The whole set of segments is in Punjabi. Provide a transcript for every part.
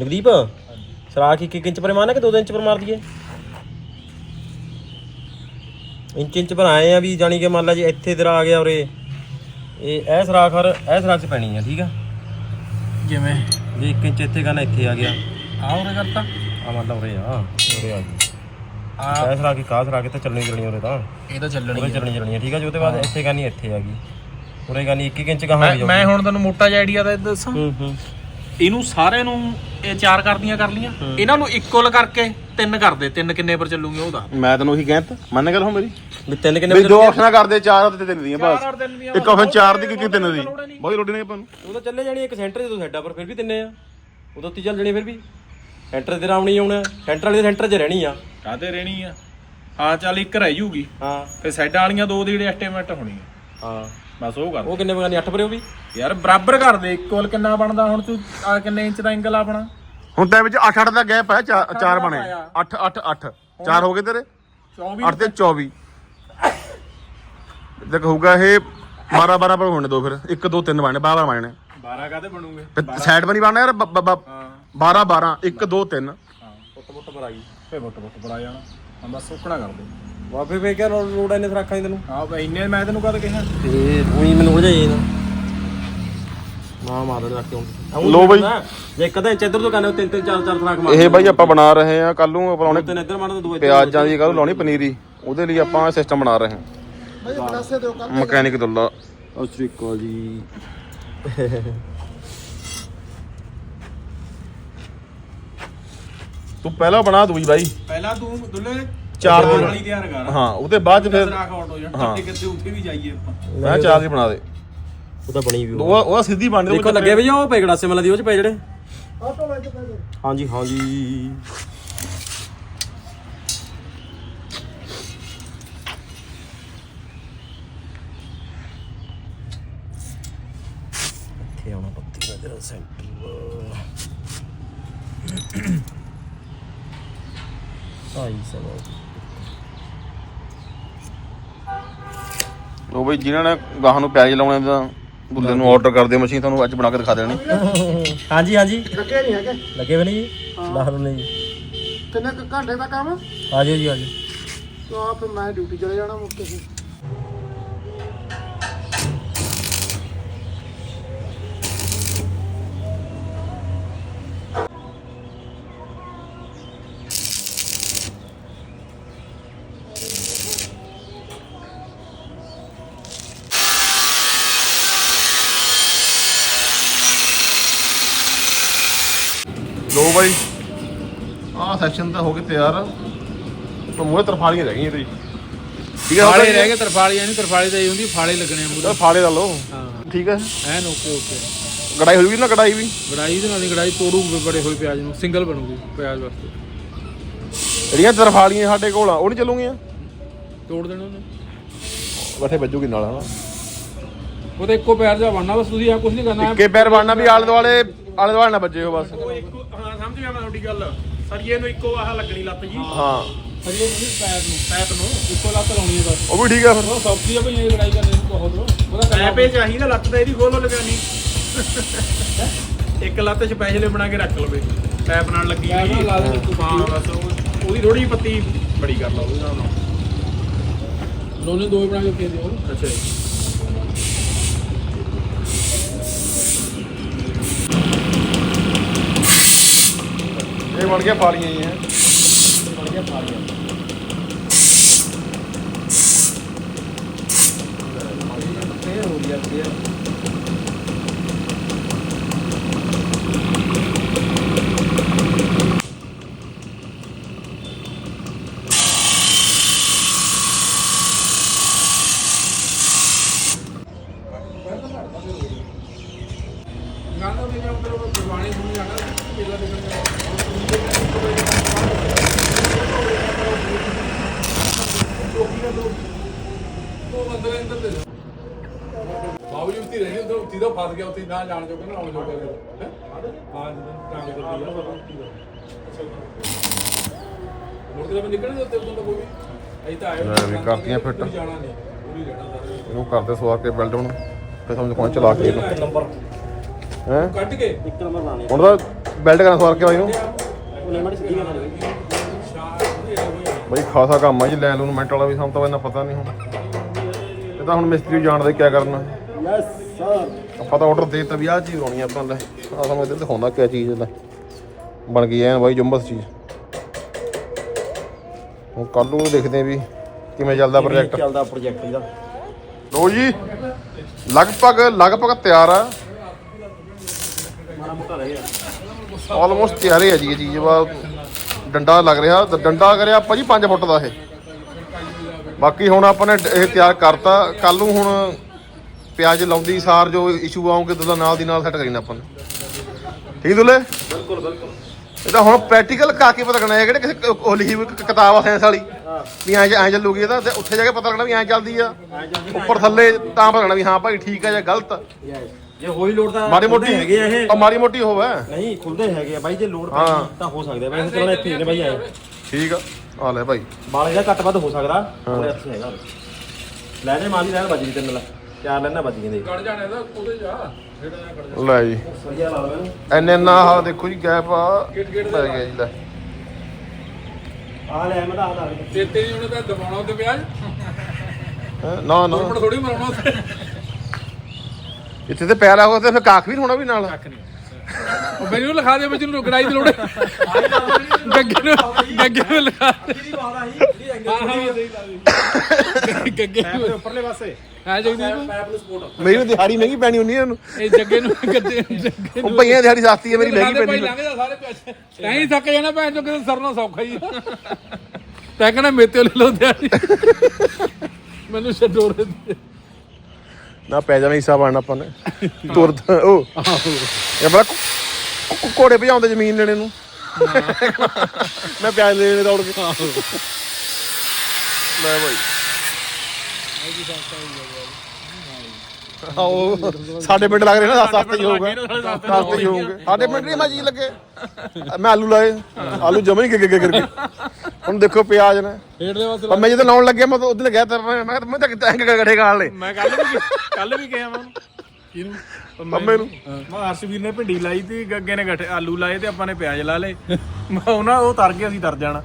ਨਵਦੀਪ ਸਰਾਖ ਇੱਕ ਇੱਕ ਇੰਚ ਪਰ ਮਾਰਨਾ ਕਿ 2 ਇੰਚ ਪਰ ਮਾਰ ਦਈਏ? ਇੰਚ ਇੰਚ ਪਰ ਆਏ ਆ ਵੀ ਜਾਣੀ ਕਿ ਮੰਨ ਲਾ ਜੀ ਇੱਥੇ ਦਰ ਆ ਗਿਆ ਉਰੇ। ਇਹ ਇਹ ਸਰਾਖ ਹਰ ਇਹ ਸਰਾਖ ਚ ਪੈਣੀ ਆ ਠੀਕ ਆ? ਜਿਵੇਂ? ਜੇ 1 ਇੰਚ ਇੱਥੇ ਕਰਨਾ ਇੱਥੇ ਆ ਗਿਆ। ਆ ਉਹਨੇ ਕਰਤਾ? ਆ ਮੰਨ ਲਾ ਉਰੇ ਆ ਉਰੇ ਆ ਗਈ ਆ ਇਹ ਸਰਾਖ ਆਹ ਸਰਾਖ ਇੱਥੇ ਚੱਲਣੀ ਚੱਲਣੀ ਉਰੇ ਤਾਂ। ਇਹ ਤਾਂ ਚੱਲਣੀ ਉਰੇ ਚੱਲਣੀ ਚੱਲਣੀ ਆ ਠੀਕ ਆ ਜੀ? ਉਹਦੇ ਬਾਅਦ ਇੱਥੇ ਕਰਨੀ ਇੱਥੇ ਆ ਗਈ। ਉਰੇ ਕਰਨੀ 1 1 ਇੰਚ ਮੈਂ ਮੈਂ ਹੁਣ ਤੁਹਾਨੂੰ ਮੋਟਾ ਜਿਹਾ ਆਈਡੀਆ ਦਾ ਦੱਸਾਂ। ਹੂੰ ਹੂੰ। ਇਹਨੂੰ ਸਾਰੇ ਨੂੰ ਇਹ ਚਾਰ ਕਰਦੀਆਂ ਕਰ ਲੀਆਂ ਇਹਨਾਂ ਨੂੰ ਇਕੁਅਲ ਕਰਕੇ ਤਿੰਨ ਕਰ ਦੇ ਤਿੰਨ ਕਿੰਨੇ ਪਰ ਚੱਲੂਗੀ ਉਹਦਾ ਮੈਂ ਤੈਨੂੰ ਉਹੀ ਕਹਿੰਦਾ ਮੰਨ ਗੱਲ ਹੋ ਮੇਰੀ? ਵੀ ਤਿੰਨ ਕਿੰਨੇ ਵੀ ਦੋ ਆਪਸ਼ਨਾਂ ਕਰਦੇ ਚਾਰ ਤੇ ਤਿੰਨ ਦੀਆਂ ਬਸ। ਚਾਰ ਤਿੰਨ ਦੀਆਂ ਇੱਕ ਆਪਸ਼ਨ ਚਾਰ ਦੀ ਕਿ ਤਿੰਨ ਦੀ। ਬਹੁਤ ਲੋੜ ਨਹੀਂ। ਆਪਾਂ ਨੂੰ। ਉਹ ਤਾਂ ਚੱਲੇ ਜਾਣੀ ਇੱਕ ਸੈਂਟਰ ਜਦੋਂ ਸਾਈਡਾਂ ਪਰ ਫਿਰ ਵੀ ਤਿੰਨੇ ਆ। ਉਹ ਤਾਂ ਉੱਤੀ ਚੱਲ ਜਾਣੀ ਫਿਰ ਵੀ। ਸੈਂਟਰ ਤੇ ਰਾਉਣੀ ਆਉਣਾ ਸੈਂਟਰ ਵਾਲੀ ਦੇ ਸੈਂਟਰ 'ਚ ਰਹਿਣੀ ਆ। ਕਾਦੇ ਰਹਿਣੀ ਆ? ਹਾਂ ਚੱਲ ਇੱਕ ਰਹਿ ਜੂਗੀ। ਹਾਂ। ਫਿਰ ਸਾਈਡਾਂ ਵਾਲੀਆਂ ਦੋ ਦੀ ਜਿਹੜੀ ਐਸਟੀਮੇਟ ਹੋਣੀ ਆ। ਹਾਂ। ਬਸ ਉਹ ਕਰ ਉਹ ਕਿੰਨੇ ਬਗਾਨੀ 8 ਪਰ ਉਹ ਵੀ? ਯਾਰ ਬਰਾਬਰ ਕਰ ਦੇ ਇਕੁਅਲ ਕਿੰਨਾ ਬਣਦਾ? ਹੁਣ ਤੂੰ ਆ ਕਿੰਨੇ ਇੰਚ ਦਾ ਐਂਗਲ ਆਪਣਾ? ਹੁਣ ਤਾਂ ਵਿੱਚ 8 8 ਦਾ ਗੈਪ ਹੈ ਚਾ- ਚਾਰ ਬਣੇ। 8 8 8 ਚਾਰ ਹੋ ਗਏ ਤੇਰੇ? 24 8 ਤੇ 24 ਦੇਖ ਹੋਊਗਾ ਇਹ 12 12 ਪਰ ਹੋਣੇ ਦੋ ਫਿਰ। 1 2 3 ਬਣੇ 12 ਬਣੇ 12 ਕਾਦੇ ਬਣੂਗੇ? ਸਾਈਡ ਬਣੀ ਬਣਨਾ ਯਾਰ 12 12 1 2 3 ਹਾਂ ਪੁੱਟ ਪੁੱਟ ਪਰ ਆ ਗਈ ਫੇ ਪੁੱਟ ਪੁੱਟ ਪਰ ਆ ਜਾਣਾ ਹਾਂ ਬਸ ਸੁੱਕਣਾ ਕਰ ਦੇ। ਵਾਪੇ ਫੇ ਕਿਆ ਲੋੜ ਇਹਨੇ ਰੱਖਾਂ ਹੀ ਤੈਨੂੰ? ਹਾਂ ਬਈ ਇੰਨੇ ਮੈਂ ਤੈਨੂੰ ਕਦ ਕਿਹਾ? ਤੇ ਉਹੀ ਮੈਨੂੰ ਹੋ ਜਾਈ ਨਾ ਮਾਂ ਮਾਰ ਦੇ ਰੱਖ ਕੇ ਹੁਣ। ਲਓ ਬਈ। ਜੇ ਇੰਚ ਇੱਧਰ ਤੋਂ ਕਰਨਾ ਤਿੰਨ ਤਿੰਨ ਚਾਰ ਚਾਰ ਸਰਾਖ ਮਾਰ ਇਹ ਬਾਈ ਆਪਾਂ ਬਣਾ ਰਹੇ ਆ ਕੱਲ ਨੂੰ ਬਣਾਉਣੇ ਤਿੰਨ ਇੱਧਰ ਮਾਰਨਾ ਦੋ ਇੱਧਰ ਪਿਆਜ਼ਾਂ ਦੀ ਕੱਲ ਲਾਉਣੀ ਪਨੀਰੀ। ਉਹਦੇ ਲਈ ਆਪਾਂ ਸਿਸਟਮ ਬਣਾ ਰਹੇ ਹਾਂ। ਮਕੈਨਿਕ ਦੁੱਲਾ। ਅਸਰੀਕਾ ਜੀ। ਤੂੰ ਪਹਿਲਾਂ ਬਣਾ ਦੂਈ ਬਾਈ। ਪਹਿਲਾਂ ਤੂੰ ਦੁੱਲੇ। ਚਾਰ ਦਿਨ। ਵਾਲੀ ਤਿਆਰ ਕਰ ਹਾਂ ਉਹਦੇ ਬਾਅਦ ਚ ਫਿਰ ਰਾਖ ਆਊਟ ਹੋ। ਜਾਣ ਟੱਕੇ ਕਿਤੇ ਉੱਥੇ ਵੀ ਜਾਈਏ ਆਪਾਂ। ਮੈਂ ਚਾਰ ਦੀ ਬਣਾ ਦੇ। ਉਹ ਤਾਂ ਬਣੀ ਵੀ ਉਹ ਉਹ ਸਿੱਧੀ ਬਣ ਦੇਖੋ ਲੱਗੇ ਵੀ ਉਹ ਪੈ ਗੜਾਸੇ ਮਲਾ ਦੀ ਉਹ ਚ ਪਏ ਜਿਹੜੇ? ਹਾਂਜੀ ਹਾਂਜੀ ਇੱਥੇ ਆਉਣਾ ਪੱਤੀ ਦਾ ਜਿਹੜਾ ਸੈਂਟਰ ਆਈ ਸਭ ਉਹ ਬਈ ਜਿਨ੍ਹਾਂ ਨੇ ਗਾਹਾਂ ਨੂੰ ਪਿਆਜ਼ ਲਾਉਣੇ ਤਾਂ ਦੁੱਲੇ ਨੂੰ ਆਰਡਰ ਕਰ ਦਿਓ ਮਸ਼ੀਨ ਤੁਹਾਨੂੰ ਅੱਜ ਬਣਾ ਕੇ ਦਿਖਾ ਦੇਣੀ। ਹਾਂਜੀ ਹਾਂਜੀ। ਲੱਗੇ ਨਹੀਂ ਹੈਗੇ? ਲੱਗੇ ਵੀ ਨਹੀਂ ਜੀ? ਲਾ ਲਓ ਜੀ। ਕਿੰਨੇ ਕੁ ਘੰਟੇ ਦਾ ਕੰਮ? ਆ ਜਾਓ ਜੀ ਆ ਜਾਓ। ਤਾਂ ਫਿਰ ਮੈਂ ਡਿਊਟੀ ਚਲੇ ਜਾਣਾ ਮੁੱਕ ਕੇ ਫਿਰ। ਲੋ ਬਾਈ ਆਹ ਸੈਕਸ਼ਨ ਤਾਂ ਹੋ ਕੇ ਤਿਆਰ। ਤਾਂ ਮੂਹਰੇ ਤਰਫਾਲੀਆਂ ਰਹਿ ਗਈਆਂ ਤੇ ਠੀਕ ਹੈ ਫਾਲੇ ਰਹਿ ਗਏ ਤਰਫਾਲੀਆਂ ਨਹੀਂ ਤਰਫਾਲੀ ਤਾਂ ਇਹ ਹੁੰਦੀ ਫਾਲੇ ਲੱਗਣੇ ਆ ਮੂਰੇ ਤਾਂ ਫਾਲੇ ਲਾ ਲਓ। ਹਾਂ। ਠੀਕ ਹੈ ਐਨ ਓਕੇ ਓਕੇ ਗੜਾਈ ਹੋਈ ਵੀ ਨਾ ਗੜਾਈ ਵੀ? ਗੜਾਈ ਦੇ ਨਾਲ ਹੀ ਗੜਾਈ ਤੋੜੂ ਬੜੇ ਹੋਏ ਪਿਆਜ਼ ਨੂੰ। ਸਿੰਗਲ ਬਣੂਗੀ ਪਿਆਜ਼ ਵਾਸਤੇ। ਜਿਹੜੀਆਂ ਤਰਫਾਲੀਆਂ ਸਾਡੇ ਕੋਲ ਆ ਉਹ ਨਹੀਂ ਚੱਲੂਗੀਆਂ? ਤੋੜ ਦੇਣਾ ਉਹਨੇ। ਬੈਠੇ ਵੱਜੂਗੀ ਨਾਲ ਹਨਾ? ਉਹ ਤਾਂ ਇੱਕੋ ਪਿਆਰ ਜਾ ਬਣਨਾ ਬਸ ਤੁਸੀਂ ਆ ਕੁਝ ਨਹੀਂ ਕਰਨਾ। ਇੱਕੇ ਪੈਰ ਬਣਨਾ ਵੀ ਆਲੇ ਦੁਆਲੇ ਆਲੇ ਦੁਆਲੇ ਨਾ ਵੱਜੇ ਹੋ ਬਸ। ਉਹ ਇੱਕੋ ਹਾਂ ਸਮਝ ਗਿਆ ਮੈਂ ਤੁਹਾਡੀ ਗੱਲ। ਸਰੀਏ ਨੂੰ ਇੱਕੋ ਆਹ ਲੱਗਣੀ ਲੱਤ ਜੀ। ਹਾਂ। ਸਰੀਏ ਨੂੰ ਪੈਰ ਨੂੰ ਪੈਪ ਨੂੰ। ਇੱਕੋ ਲੱਤ ਲਾਉਣੀ ਹੈ ਬਸ। ਉਹ ਵੀ ਠੀਕ ਆ ਫਿਰ। ਉਹ ਸੌਖੀ ਆ ਭਈ ਇਹ ਲੜਾਈ ਕਰਨੀ ਨੂੰ ਬਹੁਤ ਉਹਦਾ ਪੈਪੇ ਚਾਹੀਦਾ ਲੱਤ ਤਾਂ ਇਹਦੀ ਖੋਲੋ ਲਗਾਨੀ। ਇੱਕ ਲੱਤ ਸਪੈਸ਼ਲ ਬਣਾ ਕੇ ਰੱਖ ਲਵੇ। ਪੈਪ ਨਾਲ ਲੱਗੀ ਹੋਈ ਹਾਂ। ਬਸ ਉਹ- ਉਹਦੀ ਥੋੜੀ ਪੱਤੀ ਬੜੀ ਕਰ ਲਾ ਉਹਦੇ ਨਾਲ। ਦੋਨੇ ਦੋ ਹੀ ਬਣਾ ਕੇ ਫੇਰ ਦਿਓ ਅੱਛਾ ਜੀ ਇਹ ਬਣ ਗਿਆ ਫਾਲੀਆਂ ਹੀ ਹੈ ਗਾਣਾ ਵੀ ਮੈਂ ਉੱਪਰ ਗੁਰਬਾਣੀ ਸੁਣੀ ਜਾਣਾ ਪਹਿਲਾਂ ਉਹ ਬੰਦੇ ਨੇ ਅੰਦਰ ਦੇ ਬਾਬੂ ਜੀ ਉੱਤੀ ਰਹਿਣੀ ਉਧਰ ਉੱਤੀ ਦਾ ਫਸ ਗਿਆ ਉੱਤੀ ਨਾ ਜਾਣ ਜੋਗੇ ਨਾ ਆਉਣ ਜੋਗੇ ਹੈਂ? ਹਾਂ ਜਦੋਂ ਕੰਮ ਕਰਦੀ ਆ। ਮੁੜ ਕੇ ਤਾਂ ਨਿਕਲਣਾ ਉੱਤੇ ਉਦੋਂ ਤਾਂ ਕੋਈ ਅਸੀਂ ਤਾਂ ਆਏ ਲੈ ਵੀ ਕਰਤੀਆਂ ਫਿੱਟ। ਕੋਈ ਜਾਣਾ ਨਹੀਂ ਪੂਰੀ ਰਹਿਣਾ ਸਾਰੇ ਇਹਨੂੰ ਕਰਦੇ ਸਵਾਰ ਕੇ ਬੈਲਟ ਹੁਣ ਫਿਰ ਤੁਹਾਨੂੰ ਕੋਣ ਚਲਾ ਕੇ ਇਹਨੂੰ। ਨੰਬਰ। ਹੈ? ਕੱਢ ਕੇ। ਇੱਕ ਨੰਬਰ ਬਣਾਣੇ ਹੁਣ ਤਾਂ ਬੈਲਟ ਕਰਨਾ ਸਵਾਰ ਕੇ ਬਾਈ ਨੂੰ ਸਿੱਧੀ ਬਈ। ਖਾਸਾ ਕੰਮ ਆ ਜੀ ਲੈ ਲੂਨ ਮਿੰਟ ਵਾਲਾ ਵੀ ਸਾਨੂੰ ਤਾਂ ਇੰਨਾ ਪਤਾ ਨਹੀਂ ਹੁਣ। ਇਹ ਤਾਂ ਹੁਣ ਮਿਸਤਰੀ ਜਾਣਦੇ ਕੀ ਕਰਨਾ। ਯੈਸ ਸਰ ਆਪਾਂ ਤਾਂ ਆਰਡਰ ਦਿੱਤਾ ਵੀ ਆਹ ਚੀਜ਼ ਆ ਆਪਾਂ ਲੈ। ਆ ਸਾਨੂੰ ਇੱਧਰ ਦਿਖਾਉਂਦਾ ਕਿਆ ਚੀਜ਼ ਲੈ ਬਣ ਗਈ ਐ ਬਾਈ ਜੰਬਸ ਚੀਜ਼। ਹੁਣ ਕੱਲ ਨੂੰ ਦੇਖਦੇ ਆ ਵੀ ਕਿਵੇਂ ਚੱਲਦਾ ਪ੍ਰੋਜੈਕਟ ਚੱਲਦਾ ਪ੍ਰੋਜੈਕਟ ਇਹਦਾ। ਲੋ ਜੀ ਲਗਭਗ ਲਗਭਗ ਤਿਆਰ ਆ। ਮਾੜਾ ਮੋਟਾ ਰਹਿ ਗਿਆ। ਆਲਮੋਸਟ ਤਿਆਰ ਹੀ ਜੀ ਇਹ ਚੀਜ਼ ਡੰਡਾ ਲੱਗ ਰਿਹਾ। ਡੰਡਾ ਕਰਿਆ ਆਪਾਂ ਜੀ 5 ਫੁੱਟ ਦਾ ਇਹ। ਬਾਕੀ ਹੁਣ ਆਪਾਂ ਨੇ ਇਹ ਤਿਆਰ ਕਰਤਾ। ਕੱਲ ਨੂੰ ਹੁਣ ਪਿਆਜ਼ ਲਾਉਂਦੀ ਸਾਰ ਜੋ ਇਸ਼ੂ ਆਉਂਗੇ ਦੁੱਲਾ ਨਾਲ ਦੀ ਨਾਲ ਸੈੱਟ ਕਰੀਨਾ ਆਪਾਂ ਨੇ। ਠੀਕ ਦੁੱਲੇ? ਬਿਲਕੁਲ ਬਿਲਕੁਲ। ਇਹ ਤਾਂ ਹੁਣ ਪ੍ਰੈਕਟੀਕਲ ਕਾ ਕੇ ਪਤਾ ਲੱਗਣਾ ਹੈ ਕਿਹੜੇ ਕਿਸੇ ਉਹ ਲਿਖੀ ਹੋਈ ਕ- ਕਿਤਾਬ ਆ ਸਾਇੰਸ ਵਾਲੀ। ਵੀ ਐਂ ਐਂ ਚੱਲੂਗੀ ਇਹਦਾ ਤੇ ਉੱਥੇ ਜਾ ਕੇ ਪਤਾ ਲੱਗਣਾ ਵੀ ਐਂ ਚੱਲਦੀ ਆ। ਉੱਪਰ ਥੱਲੇ ਤਾਂ ਪਤਾ ਲੱਗਣਾ ਵੀ ਹਾਂ ਭਾਈ ਠੀਕ ਆ ਜਾਂ ਗਲਤ। ਜੇ ਹੋਈ ਲੋਡ ਤਾਂ ਮਾੜੀ ਮੋਟੀ ਹੈਗੇ ਆ ਇਹ। ਆ ਮਾੜੀ ਮੋਟੀ ਹੋਵੇ। ਨਹੀਂ ਖੁੱਲਦੇ ਹੈਗੇ ਆ ਬਾਈ ਜੇ ਹਾਂ। ਪੈ ਤਾਂ ਹੋ ਸਕਦੇ। ਵੈਸੇ ਚਲਣਾ ਇੱਥੇ ਹੀ ਨੇ ਬਾਈ ਆਏ ਠੀਕ ਆ। ਆ ਲੈ ਭਾਈ ਬਾਲ ਇਹਦਾ ਘੱਟ ਵੱਧ ਹੋ ਸਕਦਾ। ਹੱਥ 'ਚ ਹੈਗਾ। ਲੈ ਜੇ ਲੈਣ ਵੱਜ ਗਈ ਤੈਨੂੰ ਨਾਲ ਚਾਰ ਲੈਣਾ ਗਏ ਦੇ ਕੱਢ ਜਾਣੇ ਦਾ ਉਹਦੇ ਜਾ ਜਿਹੜਾ ਜਾ ਕੱਢ ਲੈ ਜੀ। ਲਾ ਲਓ ਐਨੇ ਨਾ ਆਹ ਦੇਖੋ ਜੀ ਗੈਪ ਆ। ਪੈ ਗਿਆ ਜੀ ਲੈ। ਆ ਲੈ ਮੈਂ ਤਾਂ ਆ ਲਾ ਤੇ ਤੇ ਨਹੀਂ ਉਹਨੇ ਤਾਂ ਦਬਾਉਣਾ ਵਿਆਜ ਹੈਂ? ਨਾ ਨਾ। ਥੋੜੀ ਮਰਾਉਣਾ ਇੱਥੇ ਤੇ ਪੈਰ ਆਗੋ ਤੇ ਫਿਰ ਕਾਖ ਵੀ ਹੋਣਾ ਵੀ ਨਾਲ। ਕੱਖ ਨਹੀਂ ਉਹ ਮੈਨੂੰ ਲਿਖਾ ਦੇ ਵਿੱਚ ਨੂੰ ਗੜਾਈ ਦੀ ਲੋੜ। ਗੱਗੇ ਨੂੰ ਗੱਗੇ ਨੂੰ ਲਿਖਾ ਦੇ। ਗੱਗੇ ਨੂੰ ਉੱਪਰਲੇ ਪਾਸੇ। ਹੈ ਜਗਦੀਪ ਪੈਪ ਨੂੰ ਸਪੋਰਟ ਮੇਰੀ ਵੀ ਦਿਹਾੜੀ ਮਹਿੰਗੀ ਪੈਣੀ ਹੁੰਦੀ ਹੈ ਇਹਨੂੰ ਇਹ ਜੱਗੇ ਨੂੰ ਜੱਗੇ ਉਹ ਭਈਆਂ ਦੀ ਦਿਹਾੜੀ ਸਸਤੀ ਹੈ ਮੇਰੀ ਮਹਿੰਗੀ ਪੈਣੀ ਲੰਘ ਜਾ ਸਾਰੇ ਪੈਸੇ ਤੈਂ ਹੀ ਥੱਕ ਜਾਣਾ ਭੈਣ ਚੋ ਕਿਤੇ ਸਰਨਾ ਸੌਖਾ ਹੀ ਤੈਂ ਕਹਿੰਦਾ ਮੇਤੇ ਲੈ ਲੋ ਦਿਹਾੜੀ। ਮੈਨੂੰ ਛੱਡੋ ਰੇ ਨਾ ਪੈ ਜਾਣਾ ਹਿੱਸਾ ਬਣਨਾ ਆਪਾਂ ਨੇ। ਤੁਰਦਾ ਉਹ ਇਹ ਬੜਾ ਘੋ- ਘੋੜੇ ਭਜਾਉਂਦੇ ਜ਼ਮੀਨ ਲੈਣੇ ਨੂੰ। ਮੈਂ ਪਿਆਜ਼ ਲੈਣੇ ਦੌੜ ਕੇ। ਲੈ ਭਾਈ ਆਓ ਸਾਡੇ ਪਿੰਡ ਲੱਗ ਰਹੇ ਨਾ ਸਸਤੇ ਹੀ ਹੋਊਗਾ ਸਸਤੇ ਹੀ ਹੋਊਗੇ ਸਾਡੇ ਪਿੰਡ ਨਹੀਂ ਮੈਂ ਜੀ ਲੱਗੇ। ਮੈਂ ਆਲੂ ਲਾਏ ਆਲੂ ਜਮਾ ਹੀ ਗਿਰ ਗਿਰ ਹੁਣ ਦੇਖੋ ਪਿਆਜ਼ ਨੇ। ਹੇਠ ਦੇ ਪਰ ਮੈਂ ਜਦੋਂ ਲਾਉਣ ਲੱਗਿਆ ਮੈਂ ਤਾਂ ਉਦੋਂ ਗਿਆ ਤਾਂ ਮੈਂ ਮੈਂ ਤਾਂ ਕਿਤੇ ਗੱਡੇ ਗਾਲ ਲੈ ਮੈਂ ਕੱਲ ਵੀ ਕੱਲ ਵੀ ਗਿਆ ਮੈਂ ਕਿਹਨੂੰ? ਮੰਮੇ ਨੂੰ। ਮੈਂ ਅਰਸ਼ਵੀਰ ਨੇ ਭਿੰਡੀ ਲਾਈ ਤੇ ਗੱਗੇ ਨੇ ਗੱਠੇ ਆਲੂ ਲਾਏ ਤੇ ਆਪਾਂ ਨੇ ਪਿਆਜ਼ ਲਾ ਲਏ। ਮੈਂ ਉਹਨਾਂ ਉਹ ਤਰ ਗਿਆ ਅਸੀਂ ਤਰ ਜਾਣਾ।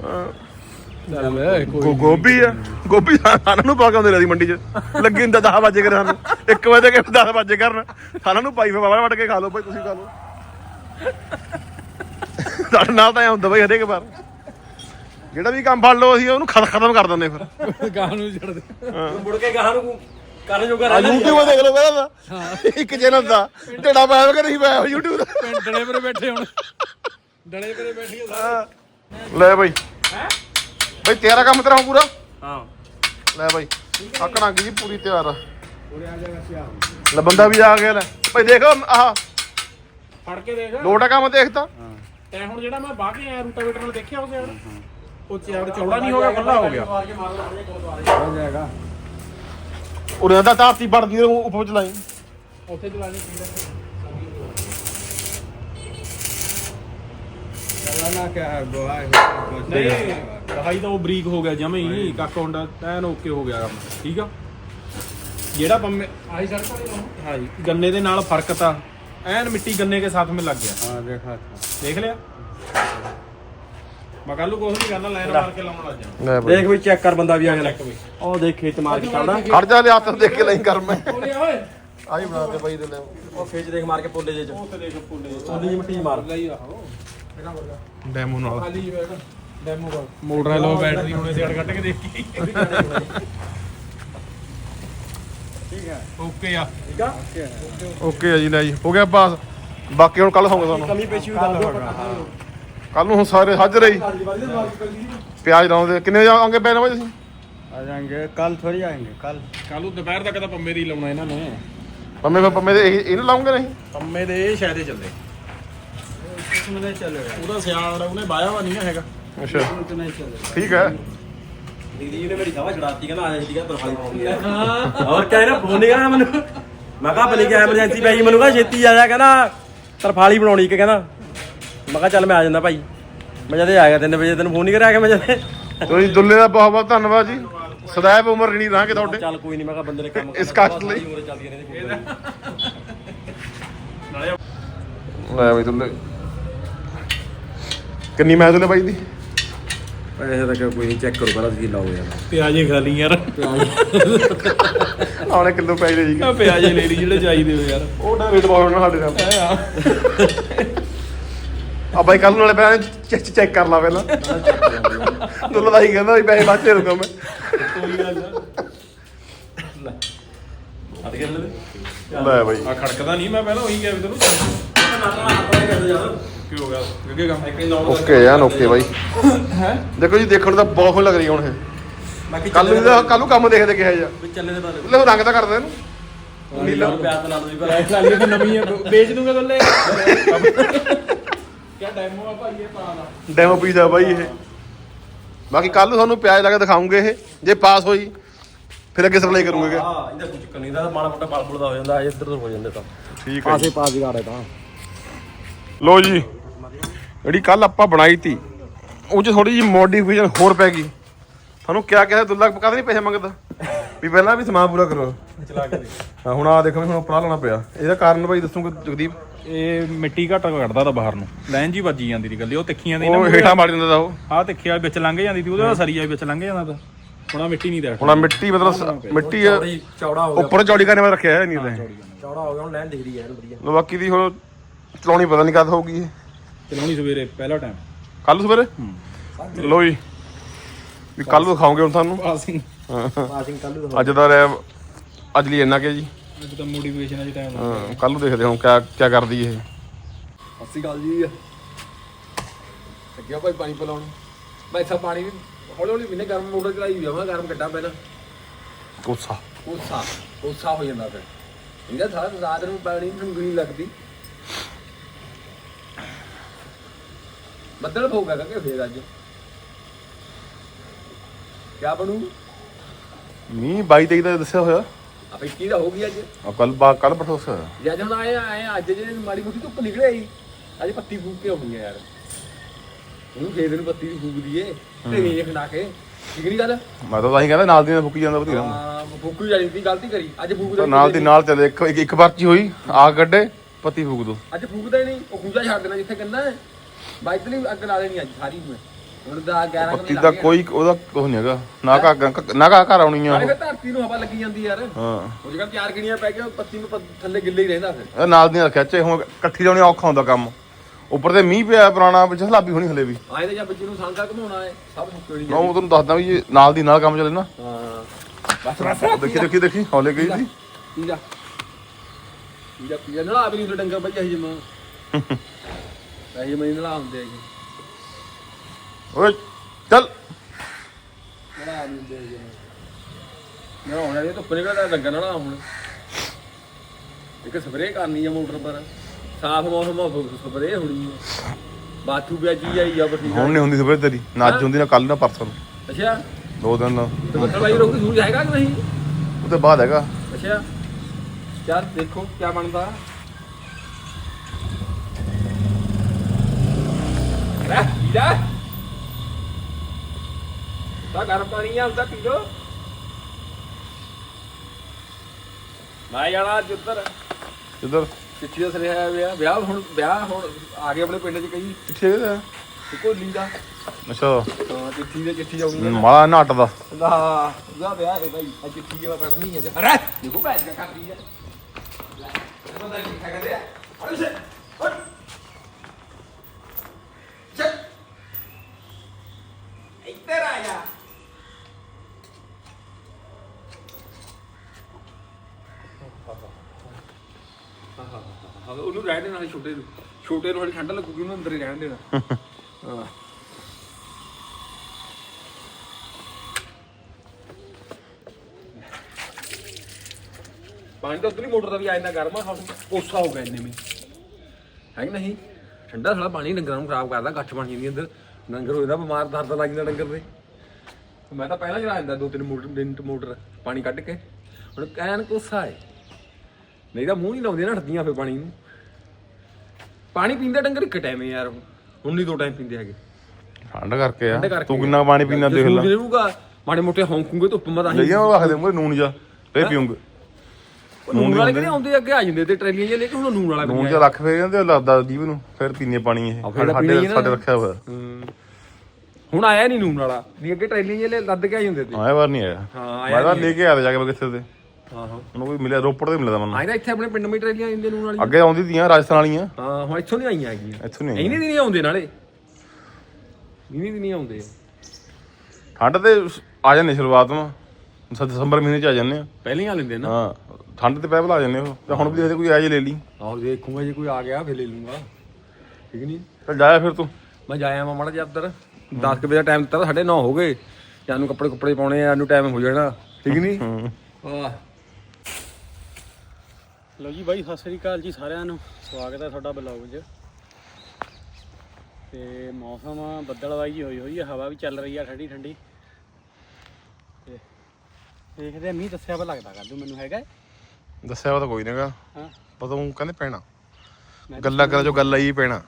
ਗੋ ਗੋਭੀ ਆ। ਗੋਭੀ ਸਾਨਾਂ ਨੂੰ ਪਾ ਕੇ ਆਉਂਦੇ ਸੀ ਮੰਡੀ 'ਚ। ਲੱਗੇ ਹੁੰਦਾ 10 ਵਜੇ ਕਰ ਸਾਨੂੰ। 1 ਵਜੇ ਕੇ 10 ਵਜੇ ਕਰਨ। ਸਾਨਾਂ ਨੂੰ ਪਾਈ ਫਵਾ ਵੜ ਕੇ ਖਾ ਲਓ ਭਾਈ ਤੁਸੀਂ ਖਾ ਲਓ। ਸਾਡੇ ਨਾਲ ਤਾਂ ਐਂ ਹੁੰਦਾ ਭਾਈ ਹਰੇਕ ਵਾਰ। ਜਿਹੜਾ ਵੀ ਕੰਮ ਫੜ ਲਓ ਅਸੀਂ ਉਹਨੂੰ ਖਤ- ਖਤਮ ਕਰ ਦਿੰਦੇ ਫਿਰ। ਗਾਹ ਨੂੰ ਛੱਡ ਦੇ। ਮੁੜ ਕੇ ਗਾਹਾਂ ਨੂੰ ਕਰਨ ਜੋਗਾ ਆ YouTube ਦੇਖ ਲਓ ਪਹਿਲਾਂ ਤਾਂ। ਇੱਕ ਚੈਨਲ ਦਾ। ਢੇੜਾ ਪਾਇਆ ਕਿ ਨਹੀਂ ਪਾਇਆ YouTube ਦਾ? ਪਿੰਡ ਡਲੇ ਪਰੇ ਬੈਠੇ ਹੁਣ। ਡਲੇ ਪਰੇ ਬੈਠੀ ਸਾਰੇ। ਲੈ ਭਾਈ ਭਾਈ ਤੇਰਾ ਕੰਮ ਤੇਰਾ ਪੂਰਾ? ਹਾਂ। ਲੈ ਭਾਈ ਆਕੜਾਂ ਜੀ ਪੂਰੀ ਤਿਆਰ। ਆ ਲੈ ਬੰਦਾ ਵੀ ਆ ਗਿਆ ਲੈ। ਭਾਈ ਦੇਖ ਆਹ ਫੜ ਕੇ ਦੇਖ। ਲੋਟ ਆ ਕੰਮ ਦੇਖਤਾ। ਤੈਂ ਹੁਣ ਜਿਹੜਾ ਮੈਂ ਬਾਹ ਕੇ ਆਇਆ ਰੂਟਾਵੇਟਰ ਨਾਲ ਦੇਖਿਆ ਉਹ ਸਾਈਡ ਉਹ ਚੌੜਾ ਚੌੜਾ ਨਹੀਂ ਹੋ ਗਿਆ ਖੁੱਲਾ ਹੋ ਗਿਆ। ਮਾਰ ਲਾ ਉਰੇ ਦਾ ਤਾਤੀ ਬਣਦੀ ਉਹ ਉੱਪਰ ਚਲਾਈ। ਉੱਥੇ ਚਲਾ ਲਈ ਨਹੀਂ। ਕਹਾਈ ਤਾਂ ਉਹ ਬਰੀਕ ਹੋ ਗਿਆ ਜਮੇ ਹੀ ਕਾਕਾ ਹੁੰਦਾ ਐਨ ਓਕੇ ਹੋ ਗਿਆ ਕੰਮ ਠੀਕ ਆ? ਜਿਹੜਾ ਪੰਮੇ ਆਹੀ ਸਰ ਹਾਂਜੀ ਗੰਨੇ ਦੇ ਨਾਲ ਫ਼ਰਕ ਤਾਂ ਐਨ ਮਿੱਟੀ ਗੰਨੇ ਕੇ ਸਾਥ ਮੇ ਲੱਗ ਗਿਆ। ਹਾਂ ਦੇਖਾ ਦੇਖ। ਲਿਆ? ਮੈਂ ਕੱਲ ਨੂੰ ਕੁਝ ਨਹੀਂ ਕਰਨਾ ਲਾਈਨ ਮਾਰ ਕੇ ਲਾਉਣ ਲੱਗ ਜਾਣਾ ਲੈ ਬਈ। ਦੇਖ ਵੀ ਚੈੱਕ ਕਰ ਬੰਦਾ ਵੀ ਆ ਗਿਆ ਉਹ ਦੇਖ ਖੇਤ ਮਾਰ ਕੇ ਕੱਢਦਾ ਖੜ ਜਾ ਲਿਆ ਤੈਨੂੰ ਦੇਖ ਕੇ ਲਈ ਕਰ ਮੈਂ। ਓਏ। ਆਹੀ ਬਣਾ ਦੇ ਬਾਈ ਦੇ ਲੈ। ਉਹ ਖੇਚ ਦੇਖ ਮਾਰ ਕੇ ਪੋਲੇ ਜੇ ਚ। ਉਹ ਤੇ ਦੇਖ ਪੋਲੇ ਪੋਲੇ ਜੀ ਮਿੱਟੀ ਮਾਰ। ਲਈ ਆਹੋ। ਡੈਮੋ ਨਾਲ। ਖਾਲੀ ਹੋਏਗਾ ਡੈਮੋ ਕਰ ਮੋਟਰਾਂ ਲੋ ਬੈਟਰੀ ਹੁਣੇ ਸਿਰ ਕੱਢ ਕੇ ਦੇਖੀ। ਠੀਕ ਹੈ। ਓਕੇ ਆ। ਠੀਕ ਆ? ਓਕੇ ਆ। ਜੀ ਲੈ ਜੀ। ਹੋ ਗਿਆ ਪਾਸ। ਬਾਕੀ ਹੁਣ ਕੱਲ ਹੋਊਗਾ ਤੁਹਾਨੂੰ। ਕਲੀ ਪੇਸ਼ੀ ਵੀ ਗੱਲ ਹੋਊਗਾ ਕੱਲ ਨੂੰ ਹੁਣ ਸਾਰੇ ਹਾਜ਼ਰ ਹੀ ਪਿਆਜ ਲਾਉਂਦੇ। ਕਿੰਨੇ ਆਉਂਗੇ ਪੈਣਾ ਵਾ ਤੁਸੀਂ? ਆ ਜਾਾਂਗੇ ਕੱਲ ਥੋੜੀ ਆਏਗੇ ਕੱਲ ਕੱਲ ਨੂੰ ਦੁਪਹਿਰ ਤੱਕ ਤਾਂ ਪੰਮੇ ਦੀ ਲਾਉਣਾ ਇਹਨਾਂ ਨੇ। ਪੰਮੇ ਫਿਰ ਪੰਮੇ ਦੇ ਇਹਨੂੰ ਲਾਉਂਗੇ ਨਹੀਂ? ਪੰਮੇ ਦੇ ਸ਼ਾਇਦ ਹੀ ਚੱਲੇ। ਉਹਦਾ ਸਿਆਲ ਉਹਨੇ ਬਾਇਆ ਵਾ ਨਹੀਂ ਹੈਗਾ। ਠੀਕ ਹੈ। ਦੀਦੀ ਜੀ ਨੇ ਮੇਰੀ ਦਵਾ ਛੜਾਤੀ ਕਹਿੰਦਾ ਆਇਆ ਸੀਗਾ ਬਰਫਾਲੀ ਪਾਉਣੀ ਹੈ ਔਰ ਕਹਿ ਰਿਹਾ ਫੋਨ ਗਿਆ ਮੈਨੂੰ। ਮੈਂ ਕਹਾ ਬਲੀ ਗਿਆ ਐਮਰਜੈਂਸੀ ਪੈ ਗਈ ਆ ਜਾ ਕਹਿੰਦਾ ਤਰਫਾਲੀ ਬਣਾਉਣੀ ਕਿ ਕਹਿੰਦਾ। ਮੈਂ ਕਹਾ ਚੱਲ ਮੈਂ ਆ ਜਾਂਦਾ ਭਾਈ। ਮੈਂ ਜਦੇ ਆ ਗਿਆ 3 ਵਜੇ ਤੈਨੂੰ ਫੋਨ ਨਹੀਂ ਕਰਿਆ ਕਿ ਮੈਂ ਜਦੇ? ਤੁਸੀਂ ਦੁੱਲੇ ਦਾ ਬਹੁਤ ਬਹੁਤ ਧੰਨਵਾਦ ਜੀ। ਸਦਾਇਬ ਉਮਰ ਰਣੀ ਰਾਂਗੇ ਪੈਸੇ ਤਾਂ ਕੋਈ ਨਹੀਂ ਚੈੱਕ ਕਰੋ ਪਹਿਲਾਂ ਤੁਸੀਂ ਲਾਓ ਯਾਰ। ਪਿਆਜੇ ਖਾ ਲਈ ਯਾਰ। ਆਉਣੇ ਕਿਲੋ ਪੈ ਜੀ। ਆ ਪਿਆਜੇ ਲੈ ਲਈ ਜਿਹੜੇ ਚਾਹੀਦੇ ਹੋ ਯਾਰ। ਉਹ ਦਾ ਰੇਟ ਬਹੁਤ ਹੋਣਾ ਸਾਡੇ ਨਾਲ। ਆ। ਬਾਈ ਕੱਲ ਨਾਲੇ ਪਹਿਲਾਂ ਚੈੱਕ ਚੈੱਕ ਕਰ ਲਾ ਪਹਿਲਾਂ। ਦੁੱਲਾ ਹੀ ਕਹਿੰਦਾ ਵੀ ਪੈਸੇ ਬਾਅਦ ਚ ਦੇ ਦੂੰਗਾ ਮੈਂ। ਕੋਈ ਗੱਲ ਹੱਥ ਕਰ ਲੈ ਲੈ ਬਾਈ। ਆ ਖੜਕਦਾ ਨਹੀਂ ਮੈਂ ਪਹਿਲਾਂ ਉਹੀ ਕਿਹਾ ਵੀ ਤੈਨੂੰ। ਕੀ ਹੋ ਗਿਆ? ਅੱਗੇ ਕੰਮ ਓਕੇ ਯਾਰ ਓਕੇ ਬਾਈ। ਦੇਖੋ ਜੀ ਦੇਖਣ ਤਾਂ ਬਹੁਤ ਲੱਗ ਰਹੀ ਹੁਣ ਇਹ। ਬਾਕੀ ਕੱਲ ਨੂੰ ਇਹਦਾ ਕੱਲ ਨੂੰ ਕੰਮ ਦੇਖਦੇ ਕਿਹਾ ਜਾ ਵੀ ਚੱਲੇ ਦੇ ਬਾਰੇ ਲੈ ਰੰਗ ਤਾਂ ਕਰਦਾ ਇਹਨੂੰ ਨੀਲਾ। ਪਿਆਰ ਤਾਂ ਲਾ ਦੋ ਜੀ ਪਰ। ਲਾਲੀ ਤਾਂ ਨਵੀਂ ਹੈ ਵੇਚ ਦੂੰਗਾ ਤੋਲੇ ਕਿਆ ਡੈਮੋ ਆ ਭਾਈ ਇਹ ਪਾ ਦਾ ਡੈਮੋ ਪੀਸ ਆ ਬਾਈ ਇਹ। ਬਾਕੀ ਕੱਲ ਨੂੰ ਤੁਹਾਨੂੰ ਪਿਆਜ ਲਾ ਕੇ ਦਿਖਾਉਂਗੇ ਇਹ ਜੇ ਪਾਸ ਹੋਈ ਫਿਰ ਅੱਗੇ ਸਪਲਾਈ ਕਰੂਗੇ। ਹਾਂ ਇਹਦਾ ਕੁਝ ਕਰਨੀ ਦਾ ਮਾੜਾ ਮੋਟਾ ਬਲ ਬੁਲ ਦਾ ਹੋ ਜਾਂਦਾ ਇੱਧਰ ਤੋਂ ਹੋ ਜਾਂਦੇ ਤਾਂ ਠੀਕ ਹੈ ਜੀ। ਪਾਸ ਜਗਾੜੇ ਤਾਂ। ਲੋ ਜੀ ਜਿਹੜੀ ਕੱਲ ਆਪਾਂ ਬਣਾਈ ਤੀ ਉਹ ਚ ਥੋੜੀ ਜਿਹੀ ਮੋਡੀਫਿਕੇਸ਼ਨ ਹੋਰ ਪੈ ਗਈ। ਤੁਹਾਨੂੰ ਕਿਹਾ ਕਿਹਾ ਦੁੱਲਾ ਕਦੇ ਨਹੀਂ ਪੈਸੇ ਮੰਗਦਾ? ਵੀ ਪਹਿਲਾਂ ਵੀ ਸਮਾਨ ਪੂਰਾ ਕਰੋ। ਚਲਾ ਕੇ ਹਾਂ ਹੁਣ ਆ ਦੇਖੋ ਵੀ ਹੁਣ ਉਪਰਾ ਲਾਉਣਾ ਪਿਆ। ਇਹਦਾ ਕਾਰਨ ਭਾਈ ਦੱਸੂਗਾ ਜਗਦੀਪ? ਇਹ ਮਿੱਟੀ ਘੱਟ ਕੱਢਦਾ ਤਾਂ ਬਾਹਰ ਨੂੰ। ਲਾਈਨ ਜੀ ਵੱਜੀ ਜਾਂਦੀ ਦੀ ਗੱਲੀ ਉਹ ਤਿੱਖੀਆਂ ਦੀ ਉਹ ਹੇਠਾਂ ਮਾਰ ਦਿੰਦਾ ਤਾ ਉਹ। ਆ ਤਿੱਖਿਆ ਵਿੱਚ ਲੰਘ ਜਾਂਦੀ ਸੀ ਉਹਦੇ ਨਾਲ ਸਰੀਆ ਵਿੱਚ ਲੰਘ ਜਾਂਦਾ ਤਾਂ। ਹੁਣ ਮਿੱਟੀ ਨਹੀਂ ਦੇਖ ਹੁਣ ਮਿੱਟੀ ਮਤਲਬ ਮਿੱਟੀ ਆ, ਚੌੜੀ ਹੋ ਗਿਆ। ਉੱਪਰ ਚੌੜੀ ਕਰਨੇ ਵਾਲਾ ਰੱਖਿਆ ਹੈ ਨਹੀਂ ਲੈ ਚੌੜਾ ਹੋ ਗਿਆ ਹੁਣ ਲੈਣ ਦਿਖਦੀ ਹੈ ਵਧੀਆ। ਲੋ ਬਾਕੀ ਦੀ ਹੁਣ ਚਲਾਉਣੀ ਪਤਾ ਨਹੀਂ ਕਦ ਹੋਊਗੀ ਇਹ। ਚਲਾਉਣੀ ਸਵੇਰੇ ਪਹਿਲਾ ਟਾਈਮ ਕੱਲ ਸਵੇਰੇ? ਲੋ ਜੀ। ਵੀ ਕੱਲ ਦਿਖਾਉਂਗੇ ਹੁਣ ਤੁਹਾਨੂੰ। ਪਾਸਿੰਗ ਪਾਸਿੰਗ ਕੱਲ ਨੂੰ ਅੱਜ ਦਾ ਰਹਿ ਅੱਜ ਲਈ ਇੰਨਾ ਕਿ ਜੀ। ਅੱਜ ਤਾਂ ਮੋਟੀਵੇਸ਼ਨ ਅਜ ਟਾਈਮ ਹਾਂ ਕੱਲ ਨੂੰ ਦੇਖਦੇ ਹਾਂ ਕਿਆ ਕਿਆ ਕਰਦੀ ਇਹ। ਸ਼੍ਰੀ ਅਕਾਲ ਜੀ। ਲੱਗਿਆ ਭਾਈ ਪਾਣੀ ਪਿਲਾਉਣ? ਮੈਂ ਇੱਥਾ ਪਾਣੀ ਵੀ ਹੌਲੀ ਹੌਲੀ ਪੀਨੇ ਗਰਮ ਮੋਟਰ ਚਲਾਈ ਹੋਈ ਆ ਮੈਂ ਗਰਮ ਕੱਟਾ ਪਹਿਲਾਂ। ਕੋਸਾ। ਕੋਸਾ। ਕੋਸਾ ਹੋ ਜਾਂਦਾ ਫਿਰ। ਇਹਦਾ ਸਾਰਾ ਰਾਤ ਨੂੰ ਪਾਣੀ ਨੂੰ ਗਣੀ ਲੱਗਦੀ। ਬੱਦਲ ਹੋਊਗਾ ਕਿ ਫੇਰ ਅੱਜ। ਕਿਆ ਬਣੂ? ਮੀਂਹ 22 23 ਦਾ ਦੱਸਿਆ ਹੋਇਆ। ਆਪੇ ਕੀ ਦਾ ਹੋ ਗਈ ਅੱਜ। ਆ ਕੱਲ ਬਾ ਕੱਲ ਪਰਸੋਂ ਹੋਇਆ। ਜੇ ਅੱਜ ਹੁਣ ਆਏ ਆਏ ਅੱਜ ਜੇ ਮਾੜੀ ਮੋਟੀ ਧੁੱਪ ਨਿਕਲੇ ਆਈ ਅੱਜ ਪੱਤੀ ਫੂਕ ਕੇ ਆਉਣੀ ਆ ਯਾਰ। ਉਹਨੂੰ ਖੇਤ ਨੂੰ ਪੱਤੀ ਵੀ ਫੂਕ ਦਈਏ ਤੇ ਵੇਖ ਨਾ ਕੇ। ਠੀਕ ਨਹੀਂ ਗੱਲ? ਮੈਂ ਤਾਂ ਤਾਂ ਹੀ ਕਹਿੰਦਾ ਨਾਲ ਦੀ ਨਾਲ ਫੁੱਕੀ ਜਾਂਦਾ ਵਧੀਆ ਹਾਂ ਫੂਕੀ ਜਾਣੀ ਦੀ ਗਲਤੀ ਕਰੀ। ਅੱਜ ਫੂਕਦਾ ਤਾਂ ਨਾਲ ਦੀ ਨਾਲ ਚੱਲੇ ਇੱਕ ਇੱਕ- ਪਰਚੀ ਹੋਈ ਆ ਗੱਡੇ ਪੱਤੀ ਫੂਕ ਦੋ। ਅੱਜ ਫੂਕਦਾ ਹੀ ਨਹੀਂ ਉਹ ਖੂਜਾ ਛੱਡ ਦੇਣਾ ਜਿੱਥੇ ਕੰਨਾ ਹੈ। ਬਾਈਕ ਲਈ ਅੱਗ ਲਾ ਦੇਣੀ ਅੱਜ ਸਾਰੀ ਮੈਂ ਹੁਣ ਦਾ 11 ਪੱਤੀ ਦਾ ਕੋਈ ਉਹਦਾ ਕੁਝ ਨਹੀਂ ਹੈਗਾ। ਨਾ ਕਾ ਨਾ ਕਾ ਘਰ ਆਉਣੀ ਆ ਉਹ। ਧਰਤੀ ਨੂੰ ਹਵਾ ਲੱਗੀ ਜਾਂਦੀ ਯਾਰ। ਹਾਂ। ਉਹ ਜਿਹੜਾ ਚਾਰ ਗਿਣੀਆਂ ਪੈ ਗਿਆ ਪੱਤੀ ਨੂੰ ਪ- ਥੱਲੇ ਗਿੱਲੇ ਹੀ ਰਹਿੰਦਾ ਫਿਰ। ਇਹ ਨਾਲ ਦੀ ਨਾਲ ਖਿੱਚੇ ਹੁਣ ਇਕੱਠੀ ਲਾਉਣੀ ਔਖਾ ਹੁੰਦਾ ਕੰਮ। ਉੱਪਰ ਤੇ ਮੀਂਹ ਪਿਆ ਪੁਰਾਣਾ ਵਿੱਚ ਹਲਾਬੀ ਹੋਣੀ ਹਲੇ ਵੀ। ਆਏ ਤੇ ਜਾਂ ਬੱਚੇ ਨੂੰ ਸਾਂਝਾ ਘਮਾਉਣਾ ਹੈ ਸਭ ਸੁੱਕੇ ਨਹੀਂ ਮੈਂ ਉਹ ਤੁਹਾਨੂੰ ਦੱਸਦਾ ਵੀ ਇਹ ਨਾਲ ਦੀ ਨਾਲ ਕੰਮ ਚੱਲੇ ਨਾ। ਹਾਂ। ਬਸ ਬਸ ਦੇਖੀ ਦੇਖੀ ਦੇਖੀ ਹੌਲੇ ਗਈ ਸੀ ਪੀ ਜਾ ਪੀ ਜਾ ਪੀ ਜਾ ਨਲਾ ਵੀ ਨਹੀਂ ਡੰਗਰ ਸੀ ਜਮਾ। ਇਹ ਮੈਂ ਨਲਾ ਹੁੰਦੇ ਹੈਗੇ। ਓਏ ਚੱਲ। ਨਲਾ ਨਹੀਂ ਹੁੰਦੇ ਹੈਗੇ। ਨਲਾ ਹੋਣਾ ਇਹ ਧੁੱਪ ਨਿਕਲਦਾ ਡੰਗਰ ਨਲਾ ਹੁਣ। ਇੱਕ ਸਪਰੇਅ ਕਰਨੀ ਆ ਮੋਟਰ ਪਰ। ਸਾਫ਼ ਮੌਸਮ ਆ ਸਪਰੇਅ ਹੋਣੀ ਆ। ਬਾਥੂ ਵਿਆਜੀ ਆਈ ਆ ਬਠੀ ਹੁਣ ਨਹੀਂ ਹੁੰਦੀ ਸਵੇਰ ਤੇਰੀ। ਨਾ ਅੱਜ ਹੁੰਦੀ ਨਾ ਕੱਲ ਨਾ ਪਰਸੋਂ। ਨੂੰ। ਅੱਛਾ। ਦੋ ਦਿਨ। ਦਾ ਤੇ ਬੱਦਲ ਬਾਈ ਰੋਕ ਸੂਰਜ ਹੈਗਾ ਕਿ ਨਹੀਂ? ਉਹ ਤੇ ਬਾਅਦ ਹੈਗਾ। ਅੱਛਾ। ਯਾਰ ਦੇਖੋ ਕੀ ਬਣਦਾ। ਰਹਿ ਜਾ ਤਾਂ ਗਰਮ ਪਾਣੀ ਆ ਉਹਦਾ ਪੀ ਲੋ ਮੈਂ ਜਾਣਾ ਅੱਜ ਉੱਧਰ। ਇੱਧਰ ਚਿੱਠੀ ਦਾ ਸਰਿਆ ਵਿਆਹ ਵਿਆਹ ਹੁਣ ਵਿਆਹ ਹੁਣ ਆ ਗਏ ਆਪਣੇ ਪਿੰਡ 'ਚ ਕਈ। ਕਿੱਥੇ ਹੈਗਾ ਕੋਲੀ ਦਾ। ਅੱਛਾ। ਹਾਂ ਚਿੱਠੀ ਦੇ ਚਿੱਠੀ ਜਾਊਗੀ। ਮਾਲਾ ਨਾਟ ਦਾ। ਦਾ ਉਹਦਾ ਵਿਆਹ ਹੈ ਭਾਈ ਅੱਜ ਚਿੱਠੀ ਜਿਹਾ ਪੜਨੀ ਹੈ। ਅਰੇ ਦੇਖੋ ਭੈਣ ਕਾ ਕਰਦੀ ਹੈ। ਬੰਦਾ ਕੀ ਕਹਿੰਦੇ ਆ। ਅਰੇ ਸੇ ਚੱਲ ਇੱਧਰ ਆ ਜਾ ਹਾਂ ਉਹਨੂੰ ਰਹਿਣ ਦੇਣਾ ਛੋਟੇ ਨੂੰ ਛੋਟੇ ਨੂੰ ਹਲੇ ਠੰਡ ਲੱਗੂਗੀ ਉਹਨੂੰ ਅੰਦਰ ਹੀ ਰਹਿਣ ਦੇਣਾ ਹਾਂ ਪਾਣੀ ਤਾਂ ਉਤਰੀ ਮੋਟਰ ਦਾ ਵੀ ਆ ਇੰਨਾ ਗਰਮ ਆ ਸਾਨੂੰ ਕੋਸਾ ਹੋ ਗਿਆ ਇੰਨੇ ਮੇ ਹੈ ਕਿ ਨਹੀਂ ਠੰਡਾ ਥੋੜਾ ਪਾਣੀ ਡੰਗਰਾਂ ਨੂੰ ਖਰਾਬ ਕਰਦਾ ਗੱਠ ਬਣ ਜਾਂਦੀ ਅੰਦਰ। ਡੰਗਰ ਹੋ ਜਾਂਦਾ ਬਿਮਾਰ ਦਰਦ ਲੱਗ ਜਾਂਦਾ ਡੰਗਰ ਦੇ। ਮੈਂ ਤਾਂ ਪਹਿਲਾਂ ਚਲਾ ਦਿੰਦਾ ਦੋ ਤਿੰਨ ਮੋਟਰ ਦਿਨ ਮੋਟਰ ਪਾਣੀ ਕੱਢ ਕੇ। ਹੁਣ ਕਹਿਣ ਕੋਸਾ ਹੈ ਨਹੀਂ ਤਾਂ ਮੂੰਹ ਨਹੀਂ ਲਾਉਂਦੇ ਨਾ ਹੱਡੀਆਂ ਫੇ ਪਾਣੀ ਨੂੰ। ਪਾਣੀ ਪੀਂਦੇ ਡੰਗਰ ਇੱਕ ਟਾਈਮ ਯਾਰ ਹੁਣ ਨਹੀਂ ਦੋ ਟਾਈਮ ਪੀਂਦੇ ਹੈਗੇ। ਠੰਡ ਕਰਕੇ ਆ। ਤੂੰ ਕਿੰਨਾ ਪਾਣੀ ਪੀਂਦਾ ਦੇਖ ਲੈ। ਮਾੜੇ ਮੋਟੇ ਹੌਂਕੂਗੇ ਧੁੱਪ ਮਾ ਤਾਂ ਲਈਆਂ ਉਹ ਆਖਦੇ ਮੂਰੇ ਨੂਨ ਜਾ ਫੇਰ ਪੀਉਂਗੇ ਨੂਨ ਵਾਲੇ ਕਿਹੜੇ ਆਉਂਦੇ? ਅੱਗੇ ਆ ਜਾਂਦੇ ਤੇ ਟਰੇਲੀਆਂ ਜੇ ਲੈ ਕੇ ਹੁਣ ਨੂਨ ਵਾਲਾ ਨੂਨ ਚ ਰੱਖ ਫੇਰ ਜਾਂਦੇ ਲੱਗਦਾ ਜੀਵ ਨੂੰ ਫਿਰ ਪੀਨੇ ਪਾਣੀ ਇਹ। ਸਾਡੇ ਨਾ। ਸਾਡੇ ਰੱਖਿਆ ਹੋਇਆ। ਹੁਣ ਆਇਆ ਨਹੀਂ ਨੂਨ ਵਾਲਾ ਵੀ ਅੱਗੇ ਟਰੇਲੀਆਂ ਜੇ ਲੈ ਲੱਦ ਕੇ ਆ ਜਾਂਦੇ ਤੇ। ਆਇਆ ਵਾਰ ਨਹੀਂ ਆਇਆ। ਹਾਂ ਮੈਂ ਤਾਂ ਲੈ ਕੇ ਆਇਆ ਜਾ ਕੇ ਕਿੱਥੇ ਤੇ। ਹਾਂ ਹਾਂ ਉਹਨੂੰ ਕੋਈ ਮਿਲਿਆ ਰੋਪੜ ਤੇ ਮਿਲਿਆ ਮੈਨੂੰ। ਆਇਆ ਇੱਥੇ ਆਪਣੇ ਪਿੰਡ ਮੇਂ ਟਰੇਲੀਆਂ ਆਉਂਦੇ ਨੂਨ ਵਾਲੀ ਅੱਗੇ ਆਉਂਦੀ ਤੀਆਂ ਰਾਜਸਥਾਨ ਵਾਲੀਆਂ। ਹਾਂ ਹੁਣ ਇੱਥੋਂ ਨਹੀਂ ਆਈਆਂ ਹੈਗੀਆਂ। ਇੱਥੋਂ ਨਹੀਂ ਇੰਨੀ ਦੀ ਨਹੀਂ ਆਉਂਦੇ ਨਾਲੇ। ਇੰਨੀ ਦੀ ਨਹੀਂ ਆਉਂਦੇ ਠੰਡ ਤੇ ਆ ਜਾਂਦੇ ਸ਼ੁਰੂਆਤ ਮਾ ਦਸੰਬਰ ਮਹੀਨੇ ਚ ਆ ਜਾਂਦੇ ਆ। ਪਹਿਲਾਂ ਹੀ ਆ ਲੈਂਦੇ ਨਾ। ਹਾਂ। ਠੰਡ ਤੇ ਪਹਿਲਾਂ ਆ ਜਾਂਦੇ ਉਹ ਤੇ ਹੁਣ ਵੀ ਦੇਖਦੇ ਕੋਈ ਆ ਜੇ ਲੈ ਲਈ। ਆਹ ਦੇਖੂਗਾ ਜੇ ਕੋਈ ਆ ਗਿਆ ਫਿਰ ਲੈ ਲੂੰਗਾ। ਠੀਕ ਨਹੀਂ? ਚੱਲ ਜਾਇਆ ਫਿਰ ਤੂੰ। ਮੈਂ ਜਾਇਆ ਮਾੜਾ ਜਿਹਾ ਉੱਧਰ। 10 ਵਜੇ ਦਾ ਟਾਈਮ ਦਿੱਤਾ ਤਾਂ 9:30 ਹੋ ਗਏ। ਜਾਨੂੰ ਕੱਪੜੇ ਕੁੱਪੜੇ ਪਾਉਣੇ ਆ ਨੂੰ ਟਾਈਮ ਹੋ ਜਾਣਾ। ਠੀਕ ਨਹੀਂ? ਆਹ ਲਓ ਜੀ ਬਾਈ ਸਤਿ ਸ੍ਰੀ ਅਕਾਲ ਜੀ ਸਾਰਿਆਂ ਨੂੰ। ਸਵਾਗਤ ਹੈ ਤੁਹਾਡਾ ਬਲੌਗ 'ਚ। ਤੇ ਮੌਸਮ ਬੱਦਲਵਾਈ ਜੀ ਹੋਈ ਹੋਈ ਹੈ ਹਵਾ ਵੀ ਚੱਲ ਰਹੀ ਆ ਠੰਡੀ ਠੰਡੀ। ਤੇ ਦੇਖਦੇ ਮੀਂਹ ਦੱਸਿਆ ਵਾ ਲੱਗਦਾ ਕੱਲ ਨੂੰ ਮੈਨੂੰ ਹੈਗਾ। ਹੈ। ਦੱਸਿਆ ਵਾ ਤਾਂ ਕੋਈ ਨਹੀਂਗਾ। ਹਾਂ। ਪਤਾ ਉਹ ਕਹਿੰਦੇ ਪੈਣਾ। ਮੈਂ ਗੱਲਾਂ ਕਰ ਜੋ ਗੱਲ ਆਈ ਪੈਣਾ।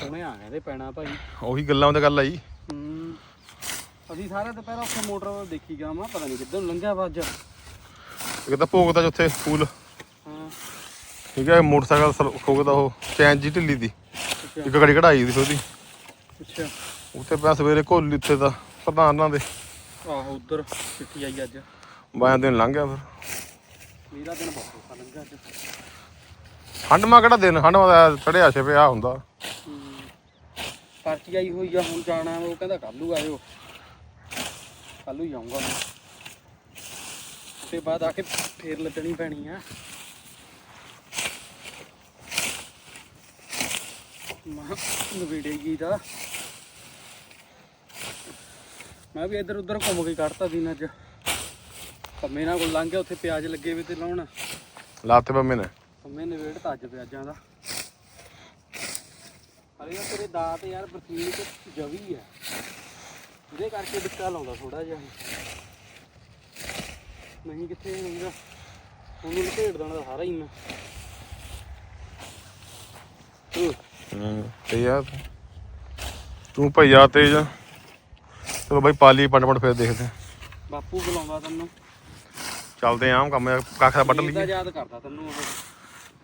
ਸੁਣਿਆ ਆ ਕਹਿੰਦੇ ਪੈਣਾ ਭਾਈ। ਉਹੀ ਗੱਲਾਂ ਉਹਦੇ ਗੱਲ ਆਈ। ਹੂੰ। ਅਸੀਂ ਸਾਰੇ ਤੋਂ ਪਹਿਲਾਂ ਉੱਥੇ ਮੋਟਰ ਦੇਖੀ ਗਿਆ ਮੈਂ ਪਤਾ ਨਹੀਂ ਕਿੱਧਰ ਨੂੰ ਲੰਘਿਆ ਵਾ ਅੱਜ। ਇੱਕ ਤਾਂ ਭੋਗਦਾ ਫੂਲ ਹਾਂ। ਠੀਕ ਹੈ ਮੋਟਰਸਾਈਕਲ ਸਲ- ਠੋਕਦਾ ਉਹ ਚੈਨ ਜੀ ਢਿੱਲੀ ਦੀ। ਇੱਕ ਘੜੀ ਕਢਾਈ ਦੀ ਸੀ ਉਹਦੀ। ਅੱਛਾ। ਉੱਥੇ ਪਿਆ ਸਵੇਰੇ ਘੋਲੀ ਉੱਥੇ ਦਾ ਪ੍ਰਧਾਨਾਂ ਦੇ। ਆਹੋ ਉਧਰ ਚਿੱਠੀ ਆਈ ਅੱਜ। ਦਿਨ ਲੰਘ ਗਿਆ ਫਿਰ। ਮੇਰਾ ਦਿਨ ਬਹੁਤ ਔਖਾ ਲੰਘਿਆ ਅੱਜ। ਠੰਡ ਮਾ ਕਿਹੜਾ ਦਿਨ? ਠੰਡ ਮਾ ਚੜਿਆ ਛੇ ਪਿਆ ਹੁੰਦਾ। ਹਮ, ਪਰਚੀ ਆਈ ਹੋਈ ਆ ਹੁਣ ਜਾਣਾ ਉਹ ਕਹਿੰਦਾ ਕੱਲ ਨੂੰ ਆਇਓ। ਕੱਲ ਨੂੰ ਜਾਊਂਗਾ ਮੈਂ। ਤੇ ਬਾਅਦ ਆ ਕੇ ਫੇਰ ਲੱਦਣੀ ਪੈਣੀ ਆ। ਮਾ ਨਵੇੜੇ ਜੀ ਦਾ ਮੈਂ ਵੀ ਇੱਧਰ ਉੱਧਰ ਘੁੰਮ ਕੇ ਕੱਢਤਾ ਦਿਨ ਅੱਜ। ਕੰਮੇ ਨਾਲ ਕੋਲ ਲੰਘ ਗਿਆ ਉੱਥੇ ਪਿਆਜ਼ ਲੱਗੇ ਵੇ ਤੇ ਲਾਉਣ। ਲਾਤੇ ਬੰਮੇ ਨੇ? ਕੰਮੇ ਨਵੇੜ ਤਾਂ ਅੱਜ ਪਿਆਜ਼ਾਂ ਦਾ। ਅਰੇ ਯਾਰ ਤੇਰੇ ਦਾਤ ਯਾਰ ਬਰਸੀਨ ਤੇ ਜਵੀ ਆ। ਇਹਦੇ ਕਰਕੇ ਡਿੱਕਾ ਲਾਉਂਦਾ ਥੋੜਾ ਜਿਹਾ ਨਹੀਂ ਕਿੱਥੇ ਹੁੰਦਾ? ਉਹਨੂੰ ਲਪੇੜ ਦੇਣਾ ਸਾਰਾ ਹੀ ਮੈਂ। ਹੂੰ। ਤੇ ਯਾਰ ਤੂੰ ਭਈਆ ਤੇਜ ਚਲੋ ਬਾਈ ਪਾਲੀ ਪੰਡ ਪੰਡ ਫੇਰ ਦੇਖਦੇ। ਬਾਪੂ ਬੁਲਾਉਂਦਾ ਤੈਨੂੰ। ਚੱਲਦੇ ਆਂ ਕੰਮ ਕੱਖ ਦਾ ਵੱਢ ਲਈਏ ਯਾਦ ਕਰਦਾ ਤੈਨੂੰ ਉਹ।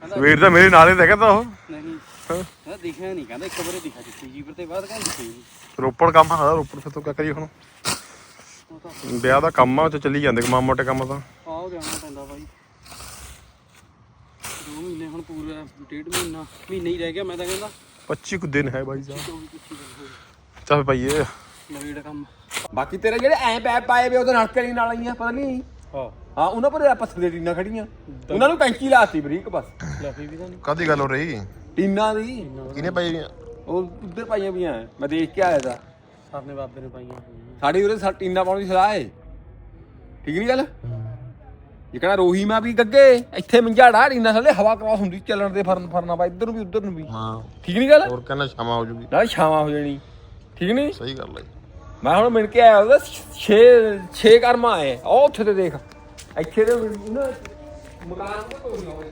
ਕਹਿੰਦਾ ਵੀਰ ਤਾਂ ਮੇਰੇ ਨਾਲ ਹੀ ਤਾਂ ਕਹਿੰਦਾ ਉਹ। ਨਹੀਂ ਮੈਂ ਦਿਖਿਆ ਨਹੀਂ ਕਹਿੰਦਾ ਇੱਕ ਵਾਰੇ ਦਿਖਿਆ ਜਿੱਤੀ ਜੀ ਪਰ ਤੇ ਬਾਅਦ ਕਹਿੰਦਾ ਦਿਖਿਆ ਨਹੀਂ। ਰੋਪੜ ਕੰਮ ਹੈ ਰੋਪੜ ਫਿਰ ਤੂੰ ਕਿਆ ਕਰੀ ਹੁਣ? ਉਹ ਤਾਂ ਵਿਆਹ ਦਾ ਕੰਮ ਆ ਉਹ 'ਚ ਚੱਲੀ ਜਾਂਦੇ ਮਾਮਾ ਮੋਟੇ ਕੰਮ ਤਾਂ। ਆਹ ਜਾਣਾ ਪੈਂਦਾ ਬਾਈ। ਦੋ ਮਹੀਨੇ ਹੁਣ ਪੂਰਾ ਡੇਢ ਮਹੀਨਾ ਮਹੀਨਾ ਹੀ ਰਹਿ ਗਿਆ ਮੈਂ ਤਾਂ ਕਹਿੰਦਾ। 25 ਕੁ ਦਿਨ ਹੈ ਬਾਈ ਸਾਹਿਬ। 24 25 ਦਿਨ ਹੋ ਗਏ। ਚੱਲ ਭਾਈਏ ਕੰਮ। ਬਾਕੀ ਤੇਰੇ ਜਿਹੜੇ ਐ ਪੈਪ ਪਾਏ ਵੇ ਉਹਦੇ ਨਲਕੇ ਨਹੀਂ ਨਾਲ ਆਈਆਂ ਪਤਾ ਨਹੀਂ ਹਾਂ। ਹਾਂ ਉਹਨਾਂ ਪਰ ਪੱਥਰ ਦੇ ਟੀਨਾਂ ਖੜੀਆਂ ਉਹਨਾਂ ਨੂੰ ਕੈਂਚੀ ਲਾਤੀ ਬਰੀਕ ਬਸ। ਲਫੀ ਵੀ ਤਾਂ ਨਹੀਂ ਕਾਦੀ ਗੱਲ ਹੋ ਰਹੀ? ਟੀਨਾਂ ਦੀ। ਕਿਹਨੇ ਪਾਈ ਉਹ ਉੱਧਰ ਪਾਈਆਂ ਵੀਆਂ ਮੈਂ ਦੇਖ ਕੇ ਆਇਆ ਤਾਂ। ਸਰਨੇ ਬਾਬੇ ਨੇ ਪਾਈਆਂ। ਸਾਡੇ ਉਰੇ ਸਾ ਟੀਨਾਂ ਪਾਉਣ ਦੀ ਸਲਾਹ ਹੈ ਠੀਕ ਨਹੀਂ ਗੱਲ? ਜਿਕਣਾ ਰੋਹੀ ਮਾ ਵੀ ਗੱਗੇ। ਇੱਥੇ ਮੰਝਾੜਾ ਟੀਨਾਂ ਥੱਲੇ ਹਵਾ ਕਰਾਸ ਹੁੰਦੀ ਚੱਲਣ ਦੇ ਫਰਨ ਫਰਨਾ ਪਾ ਇੱਧਰ ਨੂੰ ਵੀ ਉੱਧਰ ਨੂੰ ਵੀ। ਹਾਂ। ਠੀਕ ਨਹੀਂ ਗੱਲ? ਹੋਰ ਕਹਿੰਦਾ ਸ਼ਾਮਾ ਹੋ ਜੂਗੀ। ਨਾਲ ਛਾਵਾਂ ਹੋ ਜਾਣੀ। ਠੀਕ ਨਹੀਂ ਸਹੀ ਗੱਲ ਹੈ ਮੈਂ ਹੁਣ ਮਿਲ ਕੇ ਆਇਆ ਉਹਦਾ 6 6 ਕਰਮਾ ਆਏ ਉਹ ਉੱਥੇ ਤੇ ਦੇਖ। ਇੱਥੇ ਤੇ ਨਾ ਮਕਾਨ ਤੋਂ ਕੋਈ ਹੋਵੇ।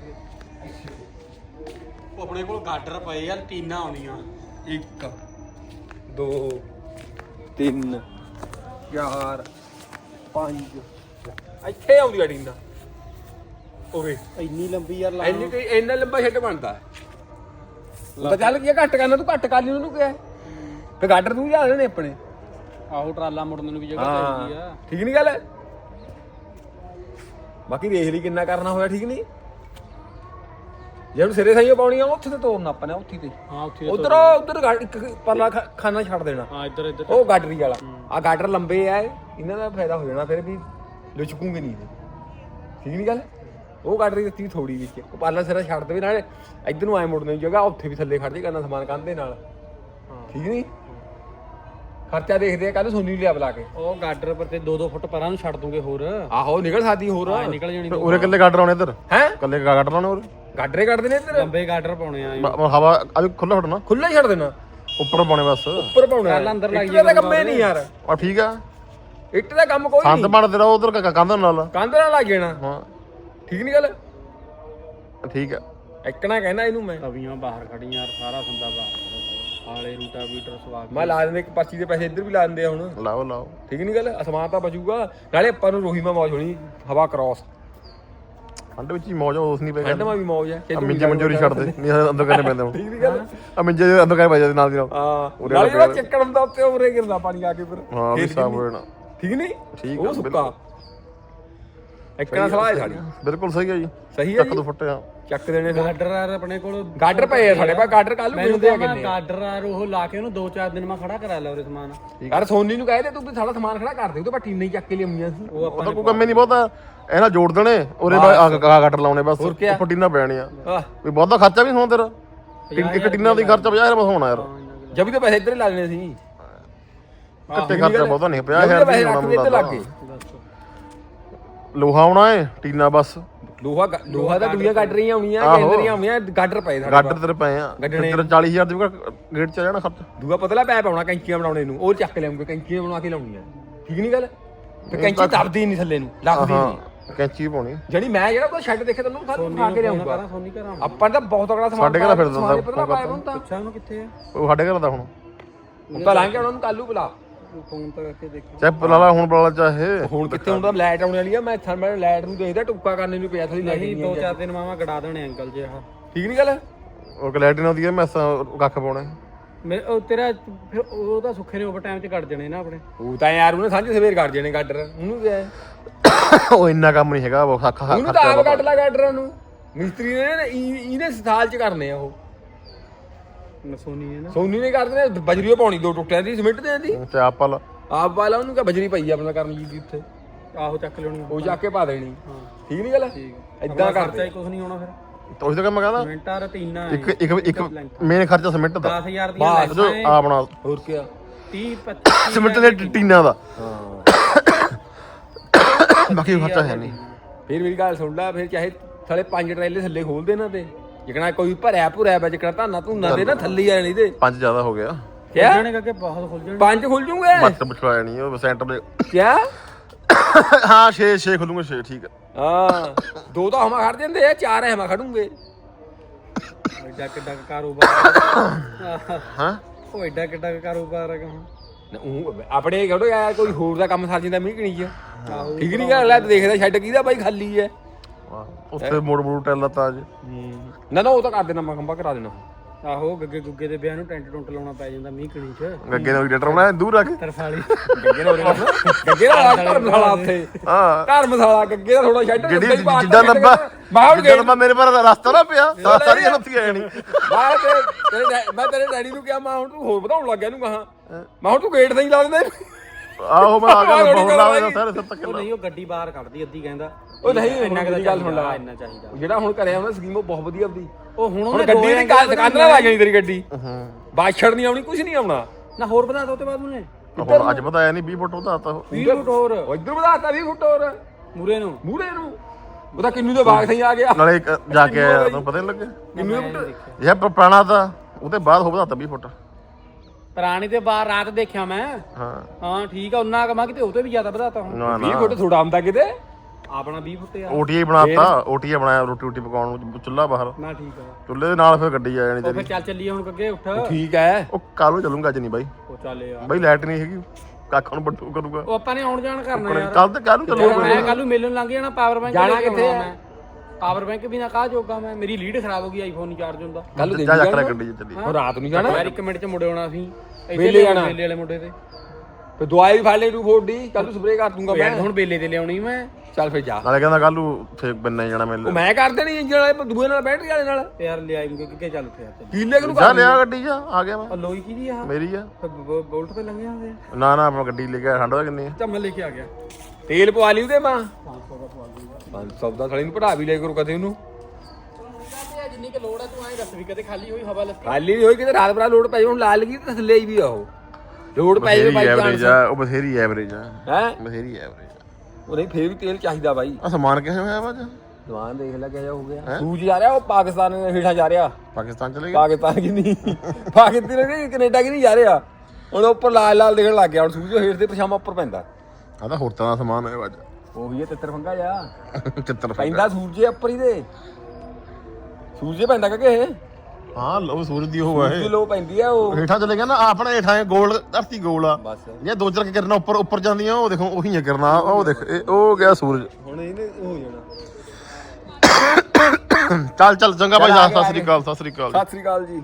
ਉਹ ਆਪਣੇ ਕੋਲ ਗਾਡਰ ਪਏ ਯਾਰ ਟੀਨਾਂ ਆਉਂਦੀਆਂ 1 2 3 4 5 ਇੱਥੇ ਆਉਂਦੀ ਆ ਟੀਨਾ ਓਏ ਇੰਨੀ ਲੰਬੀ ਯਾਰ ਲਾ ਇੰਨੀ ਕੋਈ ਇੰਨਾ ਲੰਬਾ ਛੱਡ ਬਣਦਾ। ਤਾਂ ਚੱਲ ਕੀ ਆ, ਘੱਟ ਕਰਨਾ ਤੂੰ ਘੱਟ ਕਰ ਲਈ ਉਹਨੂੰ ਕਿਹਾ। ਤੇ ਗਾਡਰ ਤੂੰ ਜਾ ਨੇ ਆਪਣੇ। ਆਹੋ ਟਰਾਲਾ ਮੁੜਨ ਨੂੰ ਵੀ ਜਗ੍ਹਾ ਚਾਹੀਦੀ ਆ। ਠੀਕ ਨਹੀਂ ਗੱਲ? ਬਾਕੀ ਦੇਖ ਲਈ ਕਿੰਨਾ ਕਰਨਾ ਹੋਇਆ ਠੀਕ ਨਹੀਂ? ਜੇ ਹੁਣ ਸਿਰੇ ਸਾਈਓ ਪਾਉਣੀ ਆ ਉੱਥੇ ਤੇ ਤੋੜਨਾ ਆਪਾਂ ਨੇ ਉੱਥੇ ਤੇ। ਹਾਂ ਉੱਥੇ ਉਧਰ ਉਧਰ ਇੱਕ ਪਰਲਾ ਖਾਨਾ ਛੱਡ ਦੇਣਾ। ਹਾਂ ਇੱਧਰ ਇੱਧਰ। ਉਹ ਗਾਡਰੀ ਵਾਲਾ। ਆ ਗਾਡਰ ਲੰਬੇ ਆ ਇਹਨਾਂ ਦਾ ਫਾਇਦਾ ਹੋ ਜਾਣਾ ਫਿਰ ਵੀ ਲੁਚਕੂਗੇ ਨਹੀਂ। ਠੀਕ ਨਹੀਂ ਗੱਲ? ਉਹ ਗਾਡਰੀ ਦਿੱਤੀ ਥੋੜੀ ਵਿੱਚ। ਉਹ ਪਰਲਾ ਸਿਰਾ ਛੱਡ ਦੇਵੇ ਨਾਲੇ ਇੱਧਰ ਨੂੰ ਐ ਮੁੜਨ ਦੀ ਜਗ੍ਹਾ ਉੱਥੇ ਵੀ ਥੱਲੇ ਖੜ ਜੇ ਕਰਨਾ ਸਮਾਨ ਕੰਧ ਦੇ ਨਾਲ। ਠੀਕ ਨਹੀਂ? ਖਰਚਾ ਦੇਖਦੇ ਆ ਕੱਲ ਸੋਨੀ ਲਿਆ ਬੁਲਾ ਕੇ। ਉਹ ਗਾਡਰ ਪਰ ਤੇ 2-2 ਫੁੱਟ ਪਰਾਂ ਨੂੰ ਛੱਡ ਦੂੰਗੇ ਹੋਰ। ਆਹੋ ਨਿਕਲ ਸਕਦੀ ਹੋਰ। ਹਾਂ ਨਿਕਲ ਜਾਣੀ। ਉਰੇ ਕੱਲੇ ਗਾਡਰ ਆਉਣੇ ਇੱਧਰ? ਹੈ? ਕੱਲੇ ਗਾਡਰ ਲਾਉਣੇ ਉਰੇ ਗਾਡਰੇ ਕੱਢਦੇ ਨੇ ਇੱਧਰ। ਲੰਬੇ ਗਾਡਰ ਪਾਉਣੇ ਆ ਹਵਾ ਅੱਜ ਖੁੱਲਾ ਛੱਡਣਾ? ਖੁੱਲਾ ਹੀ ਛੱਡ ਦੇਣਾ। ਉੱਪਰ ਪਾਉਣੇ ਬਸ। ਉੱਪਰ ਪਾਉਣਾ ਚੱਲ ਅੰਦਰ ਦਾ ਤਾਂ ਕੰਮੇ ਨਹੀਂ ਯਾਰ। ਆ ਠੀਕ ਆ। ਇੱਟ ਦਾ ਕੰਮ ਕੋਈ ਸੰਦ ਨਹੀਂ। ਬਣ ਤੇਰਾ ਉਧਰ ਕੰਧ ਨਾਲ। ਕੰਧ ਨਾਲ ਲੱਗ ਜਾਣਾ। ਹਾਂ। ਠੀਕ ਨਹੀਂ ਗੱਲ? ਠੀਕ ਆ। ਇੱਕਣਾ ਕਹਿੰਦਾ ਇਹਨੂੰ ਮੈਂ। ਤਵੀਆਂ ਬਾਹਰ ਖੜੀਆਂ ਯਾਰ ਸਾਰਾ ਸੰਦਾ ਬਾਹਰ। ਖੜਾ। ਆਲੇ ਰੂਟਾ ਵੀਟਰ ਸਵਾ ਕੇ ਮੈਂ ਲਾ ਦਿੰਦੇ ਇੱਕ ਪਰਚੀ ਦੇ ਪੈਸੇ ਇੱਧਰ ਵੀ ਲਾ ਦਿੰਦੇ ਆ ਹੁਣ। ਲਾਓ ਲਾਓ। ਠੀਕ ਨਹੀਂ ਗੱਲ? ਅਸਮਾਨ ਤਾਂ ਬਚੂਗਾ। ਨਾਲੇ ਆਪਾਂ ਨੂੰ ਰੋਹੀਮਾ ਮੌਜ ਹੋਣੀ ਹਵਾ ਕ੍ਰਾਸ ਠੰਡ ਵਿੱਚ ਹੀ ਮੌਜ ਉਸ ਨਹੀਂ ਪੈ ਠੰਡ ਮਾ ਵੀ ਮੌਜ ਹੈ ਆ ਮਿੰਜੇ ਮੰਜੂਰੀ ਛੱਡ ਦੇ ਨਹੀਂ ਅੰਦਰ ਕਰਨੇ ਪੈਂਦੇ ਹੁਣ। ਠੀਕ ਨਹੀਂ ਗੱਲ? ਆ ਮਿੰਜੇ ਦੇ ਅੰਦਰ ਕਰ ਪੈ ਜਾਂਦੇ ਨਾਲ ਦੀ ਨਾਲ। ਹਾਂ। ਉਰੇ ਨਾਲੇ ਜਿਹੜਾ ਚੱਕਣ ਹੁੰਦਾ ਉੱਤੇ ਉਰੇ ਗਿਰਦਾ ਪਾਣੀ ਆ ਕੇ ਫਿਰ। ਹਾਂ ਵੀ ਖੇਤ ਸਾਫ਼ ਹੋ ਜਾਣਾ ਠੀਕ ਨਹੀਂ ਠੀਕ ਉਹ ਆ, ਸੁੱਕਾ ਇੱਕ ਨਾ ਸਲਾਹ ਹੈ ਸਾਡੀ। ਬਿਲਕੁਲ ਸਹੀ ਹੈ ਜੀ। ਸਹੀ ਹੈ ਚੱਕ ਦੋ ਫੁੱਟਿਆ ਚੱਕ ਦੇਣੇ ਫਿਰ। ਗਾਡਰ ਆ ਆਪਣੇ ਕੋਲ ਗਾਡਰ ਪਏ ਆ ਸਾਡੇ ਪਾ ਗਾਡਰ ਕੱਲ ਨੂੰ ਮਿਲਦੇ ਆ ਕਿੰਨੇ ਗਾਡਰ ਆ ਉਹ ਲਾ ਕੇ ਉਹਨੂੰ 2-4 ਦਿਨ ਮੈਂ ਖੜਾ ਕਰਾ ਲਿਆ ਉਹਦੇ ਸਮਾਨ। ਯਾਰ ਸੋਨੀ ਨੂੰ ਕਹੇ ਤੇ ਤੂੰ ਵੀ ਸਾਡਾ ਸਮਾਨ ਖੜਾ ਕਰ ਦੇ ਉਹ ਤਾਂ ਪੱਟੀ ਨਹੀਂ ਚੱਕ ਕੇ ਲਿਆਉਣੀਆਂ ਸੀ। ਉਹ ਉਹਦਾ ਕੋਈ ਕੰਮ ਨਹੀਂ ਬਹੁਤਾ। ਇਹਨਾਂ ਜੋੜ ਦੇਣੇ ਆ ਗੱਟ ਲਾਉਣੇ ਬਸ। ਹੋਰ ਕਿਆ? ਉੱਪਰ ਟੀਨਾ ਪੈਣੀਆਂ ਆਹ। ਵੀ ਬਹੁਤਾ ਖਰਚਾ ਵੀ ਹੋਣਾ ਤੇਰਾ? ਇੱਕ ਟੀਨਾ ਦੀ ਖਰਚਾ 50000 ਬਸ ਹੋਣਾ ਯਾਰ। ਜਬੀ ਤਾਂ ਪੈਸੇ ਇੱਧਰ ਹੀ ਲਾ ਲੈਣੇ ਸੀ। ਕੱਟੇ ਖਰਚਾ ਬਹੁਤਾ ਨਹੀਂ 50000 ਜਬੀ ਤਾਂ ਪੈਸੇ ਰੱਖ ਦੇ ਇੱਧਰ ਲੱਗ ਗਏ। ਲੋਹਾ ਆਉਣਾ ਏ ਟੀਨਾ ਬਸ। ਲੋਹਾ ਗ- ਲੋਹਾ ਤਾਂ ਦੁਨੀਆ ਕੱਢ ਰਹੀਆਂ ਆਉਣੀਆਂ ਆਹੋ। ਕੇਂਦਰੀਆਂ ਆਉਣੀਆਂ ਗਾਡਰ ਪਏ ਸਾਡੇ ਗੱਡ। ਤੇਰੇ ਪਏ ਆ। ਗੱਡਣੇ। ਤੇਰਾ 40000 ਦੇ ਗੇਟ ਚ ਆ ਜਾਣਾ ਖਰਚਾ। ਦੂਆ ਪਤਲਾ ਪੈਪ ਆਉਣਾ ਕੈਂਚੀਆਂ ਬਣਾਉਣੇ ਨੂੰ ਉਹ ਚੱਕ ਲਿਆਉਂਗੇ ਕੈਂਚੀਆਂ ਬਣਾ ਕੇ ਲਾਉਣੀਆਂ। ਠੀਕ ਨਹੀਂ ਗੱਲ? ਤੇ ਕੈਂਚੀ ਦਬਦੀ ਨਹੀਂ ਥੱਲੇ ਨੂੰ ਲੱਗਦੀ ਨਹੀਂ ਹਾਂ ਕੈਂਚੀ ਪਾਉਣੀ। ਜਿਹੜੀ ਮੈਂ ਜਿਹੜਾ ਕੋਈ ਸ਼ੈੱਡ ਦੇਖੇ ਤੈਨੂੰ ਖਾ ਖਾ ਕੇ ਲਿਆਉਂਗਾ ਕਰਾਂ ਸੋਨੀ ਘਰਾਂ ਆਪਾਂ ਨੇ ਤਾਂ ਬਹੁਤ ਤਕੜਾ ਸਮਾਨ ਸਾਡੇ ਘਰ ਫਿਰਦਾ ਸਮਾਨ ਹੁੰਦਾ, ਪਤਲਾ ਪਾਇਆ ਹੁੰਦਾ। ਪੁੱਛਾਂ ਉਹਨੂੰ ਕਿੱਥੇ ਆ। ਉਹ ਸਾਡੇ ਘਰ ਦਾ ਹੁਣ। ਉਹ ਤਾਂ ਲੰਘ ਗਿਆ ਉਹਨਾਂ ਨੂੰ ਕਾਲੂ ਬੁਲਾ ਫੋਨ ਤਾਂ ਕਰਕੇ ਦੇਖੀ। ਚਾਹੇ ਬੁਲਾ ਹੁਣ ਬੁਲਾ ਲਾ ਚਾਹੇ। ਹੁਣ ਕਿੱਥੇ ਹੁੰਦਾ? ਲਾਈਟ ਆਉਣ ਵਾਲੀ ਆ ਮੈਂ ਥਰ ਮੈਂ ਲਾਈਟ ਨੂੰ ਦੇਖਦਾ ਟੁੱਕਾ ਕਰਨੇ ਨੂੰ ਪਿਆ ਥੋੜੀ ਲਾਈਟ ਨਹੀਂ ਨਹੀਂ 2-4 ਦਿਨ ਮਾਮਾ ਗੜਾ ਦੇਣੇ ਅੰਕਲ ਜੇ ਆਹ। ਠੀਕ ਨਹੀਂ ਗੱਲ? ਉਹ ਕਲੈਰਿਟੀ ਨਾਲ ਦੀ ਮੈਸਾਂ ਕੱਖ ਪਾਉਣੇ ਮੈਂ ਉਹ ਤੇਰਾ ਫਿਰ ਉਹ ਤਾਂ ਸੁੱਖੇ ਨੇ ਓਵਰ ਟਾਈਮ ਚ ਕੱਢ ਜਣੇ ਨਾ ਆਪਣੇ। ਉਹ ਤਾਂ ਯਾਰ ਉਹਨੇ ਸਾਂਝੇ ਸਵੇਰ ਕਰ ਦੇਣੇ ਗਾਡਰ ਉਹਨੂੰ ਕੀ ਹੈ ਉਹ ਇੰਨਾ ਕੰਮ ਨਹੀਂ ਹੈਗਾ ਉਹ ਖੱਖ ਉਹਨੂੰ ਤਾਂ ਆਪ ਕੱਢ ਲਾ ਗਾਡਰਾਂ ਨੂੰ। ਮਿਸਤਰੀ ਨੇ ਨਾ ਇਹ- ਇਹਨੇ ਸਾਲ ਚ ਕਰਨੇ ਆ ਉਹ। ਸੋਨੀ ਨੇ ਨਾ। ਸੋਨੀ ਨੇ ਕਰ ਦੇਣੇ ਬਜਰੀਓ ਪਾਉਣੀ ਦੋ ਟੁੱਟਿਆਂ ਦੀ ਸਿਮੈਂਟ ਦੇ। ਦੀ ਤੇ ਆਪਲ ਆਪ ਵਾਲਾ ਉਹਨੂੰ ਕਹ ਬਜਰੀ ਪਈ ਆ ਆਪਣਾ ਕਰਨ ਜੀ ਦੀ ਉੱਥੇ। ਆਹੋ ਚੱਕ ਲੈਣੀ। ਉਹ ਜਾ ਕੇ ਪਾ ਦੇਣੀ। ਠੀਕ ਨਹੀਂ ਗੱਲ? ਇਦਾਂ ਖਰਚਾ ਕਰਦੇ। ਹੀ ਕੁਝ ਨਹੀਂ ਹੋਣਾ ਫਿਰ। ਤਾਂ ਉਹੀ ਤਾਂ ਕੰਮ ਕਹਿੰਦਾ ਮਿੰਟਾਂ ਰਤੀਨਾ ਇੱਕ ਇੱਕ ਇੱਕ ਮੇਨ ਖਰਚਾ ਸਿਮੈਂਟ ਦਾ। 10000 ਦੀਆਂ ਬਸ, ਆਪਣਾ ਹੋਰ ਕੀ 30 25 ਸਿਮੈਂਟ ਦੇ ਟੀਨਾ ਦਾ। ਹਾਂ। ਬਾਕੀ ਖਰਚਾ ਹੈ ਨਹੀਂ। ਫਿਰ ਮੇਰੀ ਗੱਲ ਸੁਣ ਲੈ ਫਿਰ ਚਾਹੇ ਥਲੇ ਪੰਜ ਟਰੇਲੇ ਥੱਲੇ ਖੋਲ ਦੇ ਨਾ ਤੇ। ਜਿਕਣਾ ਕੋਈ ਭਰਿਆ ਭੁਰਿਆ ਵਿੱਚ ਜਿਕਣਾ ਧਾਨਾ ਧੂਨਾ ਦੇ ਨਾ ਥੱਲੇ ਆ ਜਾਣੀ ਤੇ। ਪੰਜ ਜ਼ਿਆਦਾ ਹੋ ਗਿਆ। ਕਿਆ? ਜਾਣੇ ਕਰਕੇ ਬਹੁਤ ਖੁੱਲ ਜਾਣੇ ਪੰਜ ਖੁੱਲ ਜੂਗੇ? ਮੱਤ ਬਿਠਵਾਇਆ ਨਹੀਂ ਉਹ ਸੈਂਟਰ ਦੇ ਕਿਆ? ਹਾਂ 6 6 ਖੁੱਲੂਗੇ 6 ਠੀਕ ਹੈ ਹਾਂ ਦੋ ਤਾਂ ਹਮਾ ਖੜ ਜਾਂਦੇ ਆ ਚਾਰ ਹਮਾ ਖੜੂਗੇ। ਐਡਾ ਕਿੱਡਾ ਕੁ ਕਾਰੋਬਾਰ ਹਾਂ? ਉਹ ਐਡਾ ਕਿੱਡਾ ਕੁ ਕਾਰੋਬਾਰ ਹੈ ਕਹਾਂ ਆਪਣੇ ਯਾਰ ਕੋਈ ਹੋਰ ਦਾ ਕੰਮ ਸਰ ਜਾਂਦਾ ਮੀਂਹ ਕਣੀ ਚ। ਠੀਕ ਨਹੀਂ ਗੱਲ ਲੈ ਤੂੰ ਦੇਖਦਾ ਛੱਡ ਕਿਹਦਾ ਬਾਈ ਖਾਲੀ ਹੈ ਵਾਹ ਉੱਥੇ ਮੋੜ ਮੋੜ ਟੈਲ ਤਾਂ ਅੱਜ ਨਾ ਨਾ ਉਹ ਤਾਂ ਕਰ ਦੇਣਾ ਮੈਂ ਖੰਭਾ ਕਰਾ ਦੇਣਾ। ਆਹੋ ਗੱਗੇ ਗੁੱਗੇ ਦੇ ਵਿਆਹ ਨੂੰ ਟੈਂਟ ਟੁੰਟ ਲਾਉਣਾ ਪੈ ਜਾਂਦਾ ਮੀਂਹ ਕਣੀ ਚ। ਗੱਗੇ ਨੇ ਡਾਕਟਰ ਬਣਾਇਆ ਦੂਰ ਰੱਖ। ਤਰਫਾਲੀ ਗੱਗੇ ਨਾਲ ਗੱਗੇ ਦਾ ਧਰਮਸ਼ਾਲਾ ਉੱਥੇ। ਹਾਂ। ਧਰਮਸ਼ਾਲਾ ਗੱਗੇ ਦਾ ਥੋੜਾ ਛੱਡ ਜਿਹੜੀ ਜਿੱਦਾਂ ਲੰਬਾ ਬਾਹਰ ਜਿੱਦਾਂ ਲੰਬਾ ਮੇਰੇ ਪਰ ਰਸਤਾ ਨਾ ਪਿਆ ਸਾਰੀ ਹਲਤੀ ਆ ਜਾਣੀ ਬਾਹਰ ਤੇ ਮੈਂ ਤੇਰੇ ਡੈਡੀ ਨੂੰ ਕਿਹਾ ਮੈਂ ਹੁਣ ਤੂੰ ਹੋਰ ਵਧਾਉਣ ਲੱਗ ਗਿਆ ਇਹਨੂੰ ਕਹਾ ਮੈਂ ਹੁਣ ਤੂੰ ਗੇਟ ਤੇ ਹੀ ਲਾ ਦਿੰਦੇ ਆਹੋ ਮੈਂ ਆ ਗਿਆ ਬਹੁਤ ਥੋੜ੍ਹੀ ਲਾ ਗੱਲ ਸਾਰੇ ਸੱਤ ਤੱਕ ਉਹ ਨਹੀਂ ਉਹ ਗੱਡੀ ਬਾਹਰ ਕੱਢਦੀ ਅੱਧੀ ਕਹਿੰਦਾ। ਉਹ ਨਹੀਂ ਇੰਨਾ ਕੁ ਮੇਰੀ ਗੱਲ ਸੁਣ ਚਾਹੀਦਾ, ਲੈ ਇੰਨਾ ਚਾਹੀਦਾ। ਜਿਹੜਾ ਹੁਣ ਕਰਿਆ ਉਹਨੇ ਸਕੀਮ ਉਹ ਬਹੁਤ ਵਧੀਆ ਆਪਦੀ। ਉਹ ਹੁਣ ਹੁਣ ਉਹਨੇ ਗੱਡੀ ਦੋ ਐਂਗਲ ਦੁਕਾਨਾਂ ਲਾ ਜਾਣੀ ਤੇਰੀ ਗੱਡੀ। ਹਾਂ। ਬਾਛੜ ਨਹੀਂ ਆਉਣੀ ਕੁਝ ਨਹੀਂ ਆਉਣਾ। ਨਾ ਹੋਰ ਬਣਾ ਦੋ ਤੇ ਬਾਅਦ ਉਹਨੇ। ਹੁਣ ਅੱਜ ਬਤਾਇਆ ਨਹੀਂ 20 ਫੁੱਟ ਵਧਾਤਾ ਉਹ। 20 ਫੁੱਟ ਹੋਰ। ਉਹ ਇੱਧਰ ਵਧਾਤਾ 20 ਫੁੱਟ ਹੋਰ। ਮੂਰੇ ਨੂੰ। ਮੂਰੇ ਨੂੰ। ਉਹਦਾ ਕਿੰਨੂ ਦੇ ਬਾਗ ਸਹੀ ਆ ਗਿਆ। ਨਾਲੇ ਇੱਕ ਜਾ ਕੇ ਆਇਆ ਤੁਹਾਨੂੰ ਪਤਾ ਨਹੀਂ ਲੱਗਿਆ? ਕਿੰਨੂ ਦੇ ਫੁੱਟ ਇਹ ਪੁਰਾਣਾ ਤਾਂ ਉਹਦੇ ਬਾਅਦ ਹੋ ਵਧਾਤਾ 20 ਫੁੱਟ। ਪੁਰਾਣੀ ਤੇ ਬਾਹਰ ਰਾਤ ਦੇਖਿਆ ਮੈਂ। ਹਾਂ। ਹਾਂ ਠੀਕ ਆ ਉਹਨਾਂ ਕਮਾ ਕਿਤੇ ਉਹ ਤੇ ਵੀ ਜ਼ਿਆਦਾ ਵਧਾਤਾ ਹੁਣ। ਨਾ 20 ਨਾ ਫੁੱਟ ਥੋੜਾ ਆਉਂਦਾ ਕਿਤੇ? ਆਪਣਾ 20 ਫੁੱਟ ਆ। ਓਟੀਆਈ ਬਣਾਤਾ ਓਟੀਆਈ ਬਣਾਇਆ ਰੋਟੀ ਰੋਟੀ ਪਕਾਉਣ ਨੂੰ ਚੁੱਲ੍ਹਾ ਬਾਹਰ। ਨਾ ਠੀਕ ਆ। ਚੁੱਲ੍ਹੇ ਦੇ ਨਾਲ ਫਿਰ ਗੱਡੀ ਆ ਜਾਣੀ ਉਹ ਫਿਰ ਤੇਰੀ। ਚੱਲ ਚੱਲੀਏ ਹੁਣ ਅੱਗੇ ਉੱਠ। ਠੀਕ ਹੈ ਉਹ ਕੱਲ ਨੂੰ ਚੱਲੂਗਾ ਅੱਜ ਨਹੀਂ ਬਾਈ। ਉਹ ਚੱਲ ਯਾਰ। ਬਾਈ ਲਾਈਟ ਨਹੀਂ ਹੈਗੀ ਕੱਖ ਨੂੰ ਬੱਟੂ ਕਰੂਗਾ। ਉਹ ਆਪਾਂ ਨੇ ਆਉਣ ਜਾਣ ਕਰਨਾ ਯਾਰ। ਕੱਲ ਤੇ ਕੱਲ ਨੂੰ ਚੱਲੂਗਾ। ਮੈਂ ਕੱਲ ਨੂੰ ਮੇਲਣ ਲੰਘ ਜਾਣਾ ਪਾਵਰ ਬੈਂਕ ਜਾਣਾ ਕਿੱਥੇ ਆ? ਪਾਵਰ ਬੈਂਕ ਵੀ ਨਾ ਕਾ ਜੋਗਾ ਮੈਂ ਮੇਰੀ ਲੀਡ ਖਰਾਬ ਹੋ ਗਈ ਆਈਫੋਨ ਨਹੀਂ ਚਾਰਜ ਹੁੰਦਾ ਕੱਲ ਦੇ ਜਾ ਜਾ ਕੇ ਗੱਡੀ 'ਚ ਚੱਲੀ ਹੁਣ ਰਾਤ ਨੂੰ ਜਾਣਾ। ਯਾਰ 1 ਮਿੰਟ ਚ ਮੁੜੇ ਆਉਣਾ ਸੀ ਵੇਲੇ ਜਾਣਾ। ਵੇਲੇ ਵਾਲੇ ਮੁੰਡੇ ਤੇ। ਤੇ ਦਵਾਈ ਵੀ ਫੜ ਲੈ ਤੂੰ ਫੋੜੀ ਕੱਲ ਨੂੰ ਸਪਰੇਅ ਕਰ ਦੂੰਗਾ ਮੈਂ। ਹੁਣ ਵੇਲੇ ਤੇ ਲਿਆਉਣੀ ਮੈਂ। ਚੱਲ ਫੇਰ ਜਾ। ਨਾਲੇ ਕਹਿੰਦਾ ਕੱਲ ਨੂੰ ਫੇਕ ਬੰਨੇ ਜਾਣਾ ਉਹ ਮਿਲ ਮੈਂ ਕਰ ਦੇਣੀ ਇੰਜਣ ਵਾਲੇ ਦੂਏ ਨਾਲ ਬੈਟਰੀ ਵਾਲੇ ਨਾਲ। ਤੇ ਯਾਰ ਲਿਆਏਂਗੇ ਕਿ ਚੱਲ ਫਿਰ ਕੀਲੇ ਨੂੰ ਜਾ ਕਰ ਲਿਆ ਗੱਡੀ 'ਚ ਆ ਗਿਆ ਮੈਂ। ਉਹ ਲੋਈ ਕੀ ਦੀ ਆ? ਮੇਰੀ ਆ। ਬੋਲਟ ਤੇ ਲੰਘੇ ਹੁੰਦੇ ਨਾ ਨਾ ਆਪਾਂ ਗੱਡੀ ਲੈ ਕੇ ਠੰਡ ਦਾ ਕਿੰਨੀ ਆ। ਚੱਲ ਮੈਂ ਲੈ ਕੇ ਆ ਗਿਆ। ਤੇਲ ਪਵਾ ਲਈ ਉਹਦੇ ਮਾਂ। 500 ਦਾ ਪਵਾ ਲੂਗਾ 500 ਦਾ ਥੜੀ ਨੂੰ ਪੜਾ ਵੀ ਲੈ ਕਰੋ ਕਦੇ ਉਹਨੂੰ। ਜਿੰਨੀ ਕਿ ਲੋੜ ਹੈ ਤੂੰ ਐਂ ਦੱਸ ਵੀ ਕਦੇ ਖਾਲੀ ਹੋਈ ਹਵਾ ਲੱਗੀ ਖਾਲੀ ਨਹੀਂ ਹੋਈ ਕਿਤੇ ਰਾਤ ਬਰਾ ਲੋਡ ਪੈ ਜਾਵੇ ਹੁਣ ਲਾ ਲਗੀ ਤੇ ਥੱਲੇ ਹੀ ਵੀ ਆ ਉਹ। ਲੋਡ ਪੈ ਜਾਵੇ ਬਥੇਰੀ ਬਾਈ ਐਵਰੇਜ ਚਾਂਸ ਆ ਉਹ ਬਥੇਰੀ ਐਵਰੇਜ ਆ। ਹੈ? ਬਥੇਰੀ ਐਵਰੇਜ ਉਹ ਨਹੀਂ ਫੇਰ ਵੀ ਤੇਲ ਚਾਹੀਦਾ ਬਾਈ। ਆ ਸਮਾਨ ਕਿਹੋ ਹੋਇਆ ਵਾ ਅੱਜ? ਦੇਖ ਲੈ ਕਿਹਾ ਹੋ ਗਿਆ। ਸੂਜ ਜਾ ਰਿਹਾ ਉਹ ਪਾਕਿਸਤਾਨ ਹੇਠਾਂ ਜਾ ਰਿਹਾ। ਪਾਕਿਸਤਾਨ ਚਲੇ ਗਏ ਪਾਕਿਸਤਾਨ ਕਿ ਨਹੀਂ? ਪਾਕਿਸਤਾਨ ਕਿ ਕੈਨੇਡਾ ਕਿ ਨਹੀਂ ਜਾ ਰਿਹਾ? ਹੁਣ ਉੱਪਰ ਲਾਲ ਲਾਲ ਦਿਖਣ ਲੱਗ ਗਿਆ ਹੁਣ ਸੂਜ ਹੇਠ ਦੇ ਪਛਾਮਾ ਉੱਪਰ ਪੈਂਦਾ। ਆ ਤਾਂ ਹੋਰ ਤਰ੍ਹਾਂ ਦਾ ਸਮਾਨ ਹੈ ਅੱਜ। ਉਹੀ ਹੈ ਤਿੱਤਰ ਫੰਗਾ ਜਾ ਚਿੱਤਰ ਪੈਂਦਾ ਸੂਰਜੇ ਉੱਪਰ ਹੀ ਦੇ ਸੂਰਜੇ ਪੈਂਦਾ ਕਿ ਇਹ ਹਾਂ ਲੋ ਸੂਰਜ ਦੀ ਉਹ ਹੈ। ਸੂਰਜ ਲੋ ਪੈਂਦੀ ਆ ਉਹ। ਹੇਠਾਂ ਚਲੇ ਗਿਆ ਨਾ ਆਪਣਾ ਹੇਠਾਂ ਇਹ ਗੋਲ ਧਰਤੀ ਗੋਲ ਆ। ਬਸ। ਜੇ ਦੋ ਚਾਰ ਕਿਰਨਾਂ ਉੱਪਰ ਉੱਪਰ ਜਾਂਦੀਆਂ ਉਹ ਦੇਖੋ ਉਹੀ ਹੈ ਕਿਰਨਾਂ। ਉਹ ਦੇਖ ਇਹ ਉਹ ਗਿਆ ਸੂਰਜ। ਹੁਣ ਇਹਨੇ ਹੋ ਜਾਣਾ। ਚੱਲ ਚੱਲ ਚੰਗਾ ਭਾਈ ਸਤਿ ਸ੍ਰੀ ਅਕਾਲ ਸਤਿ ਸ੍ਰੀ ਅਕਾਲ। ਸਤਿ ਸ੍ਰੀ ਅਕਾਲ ਜੀ।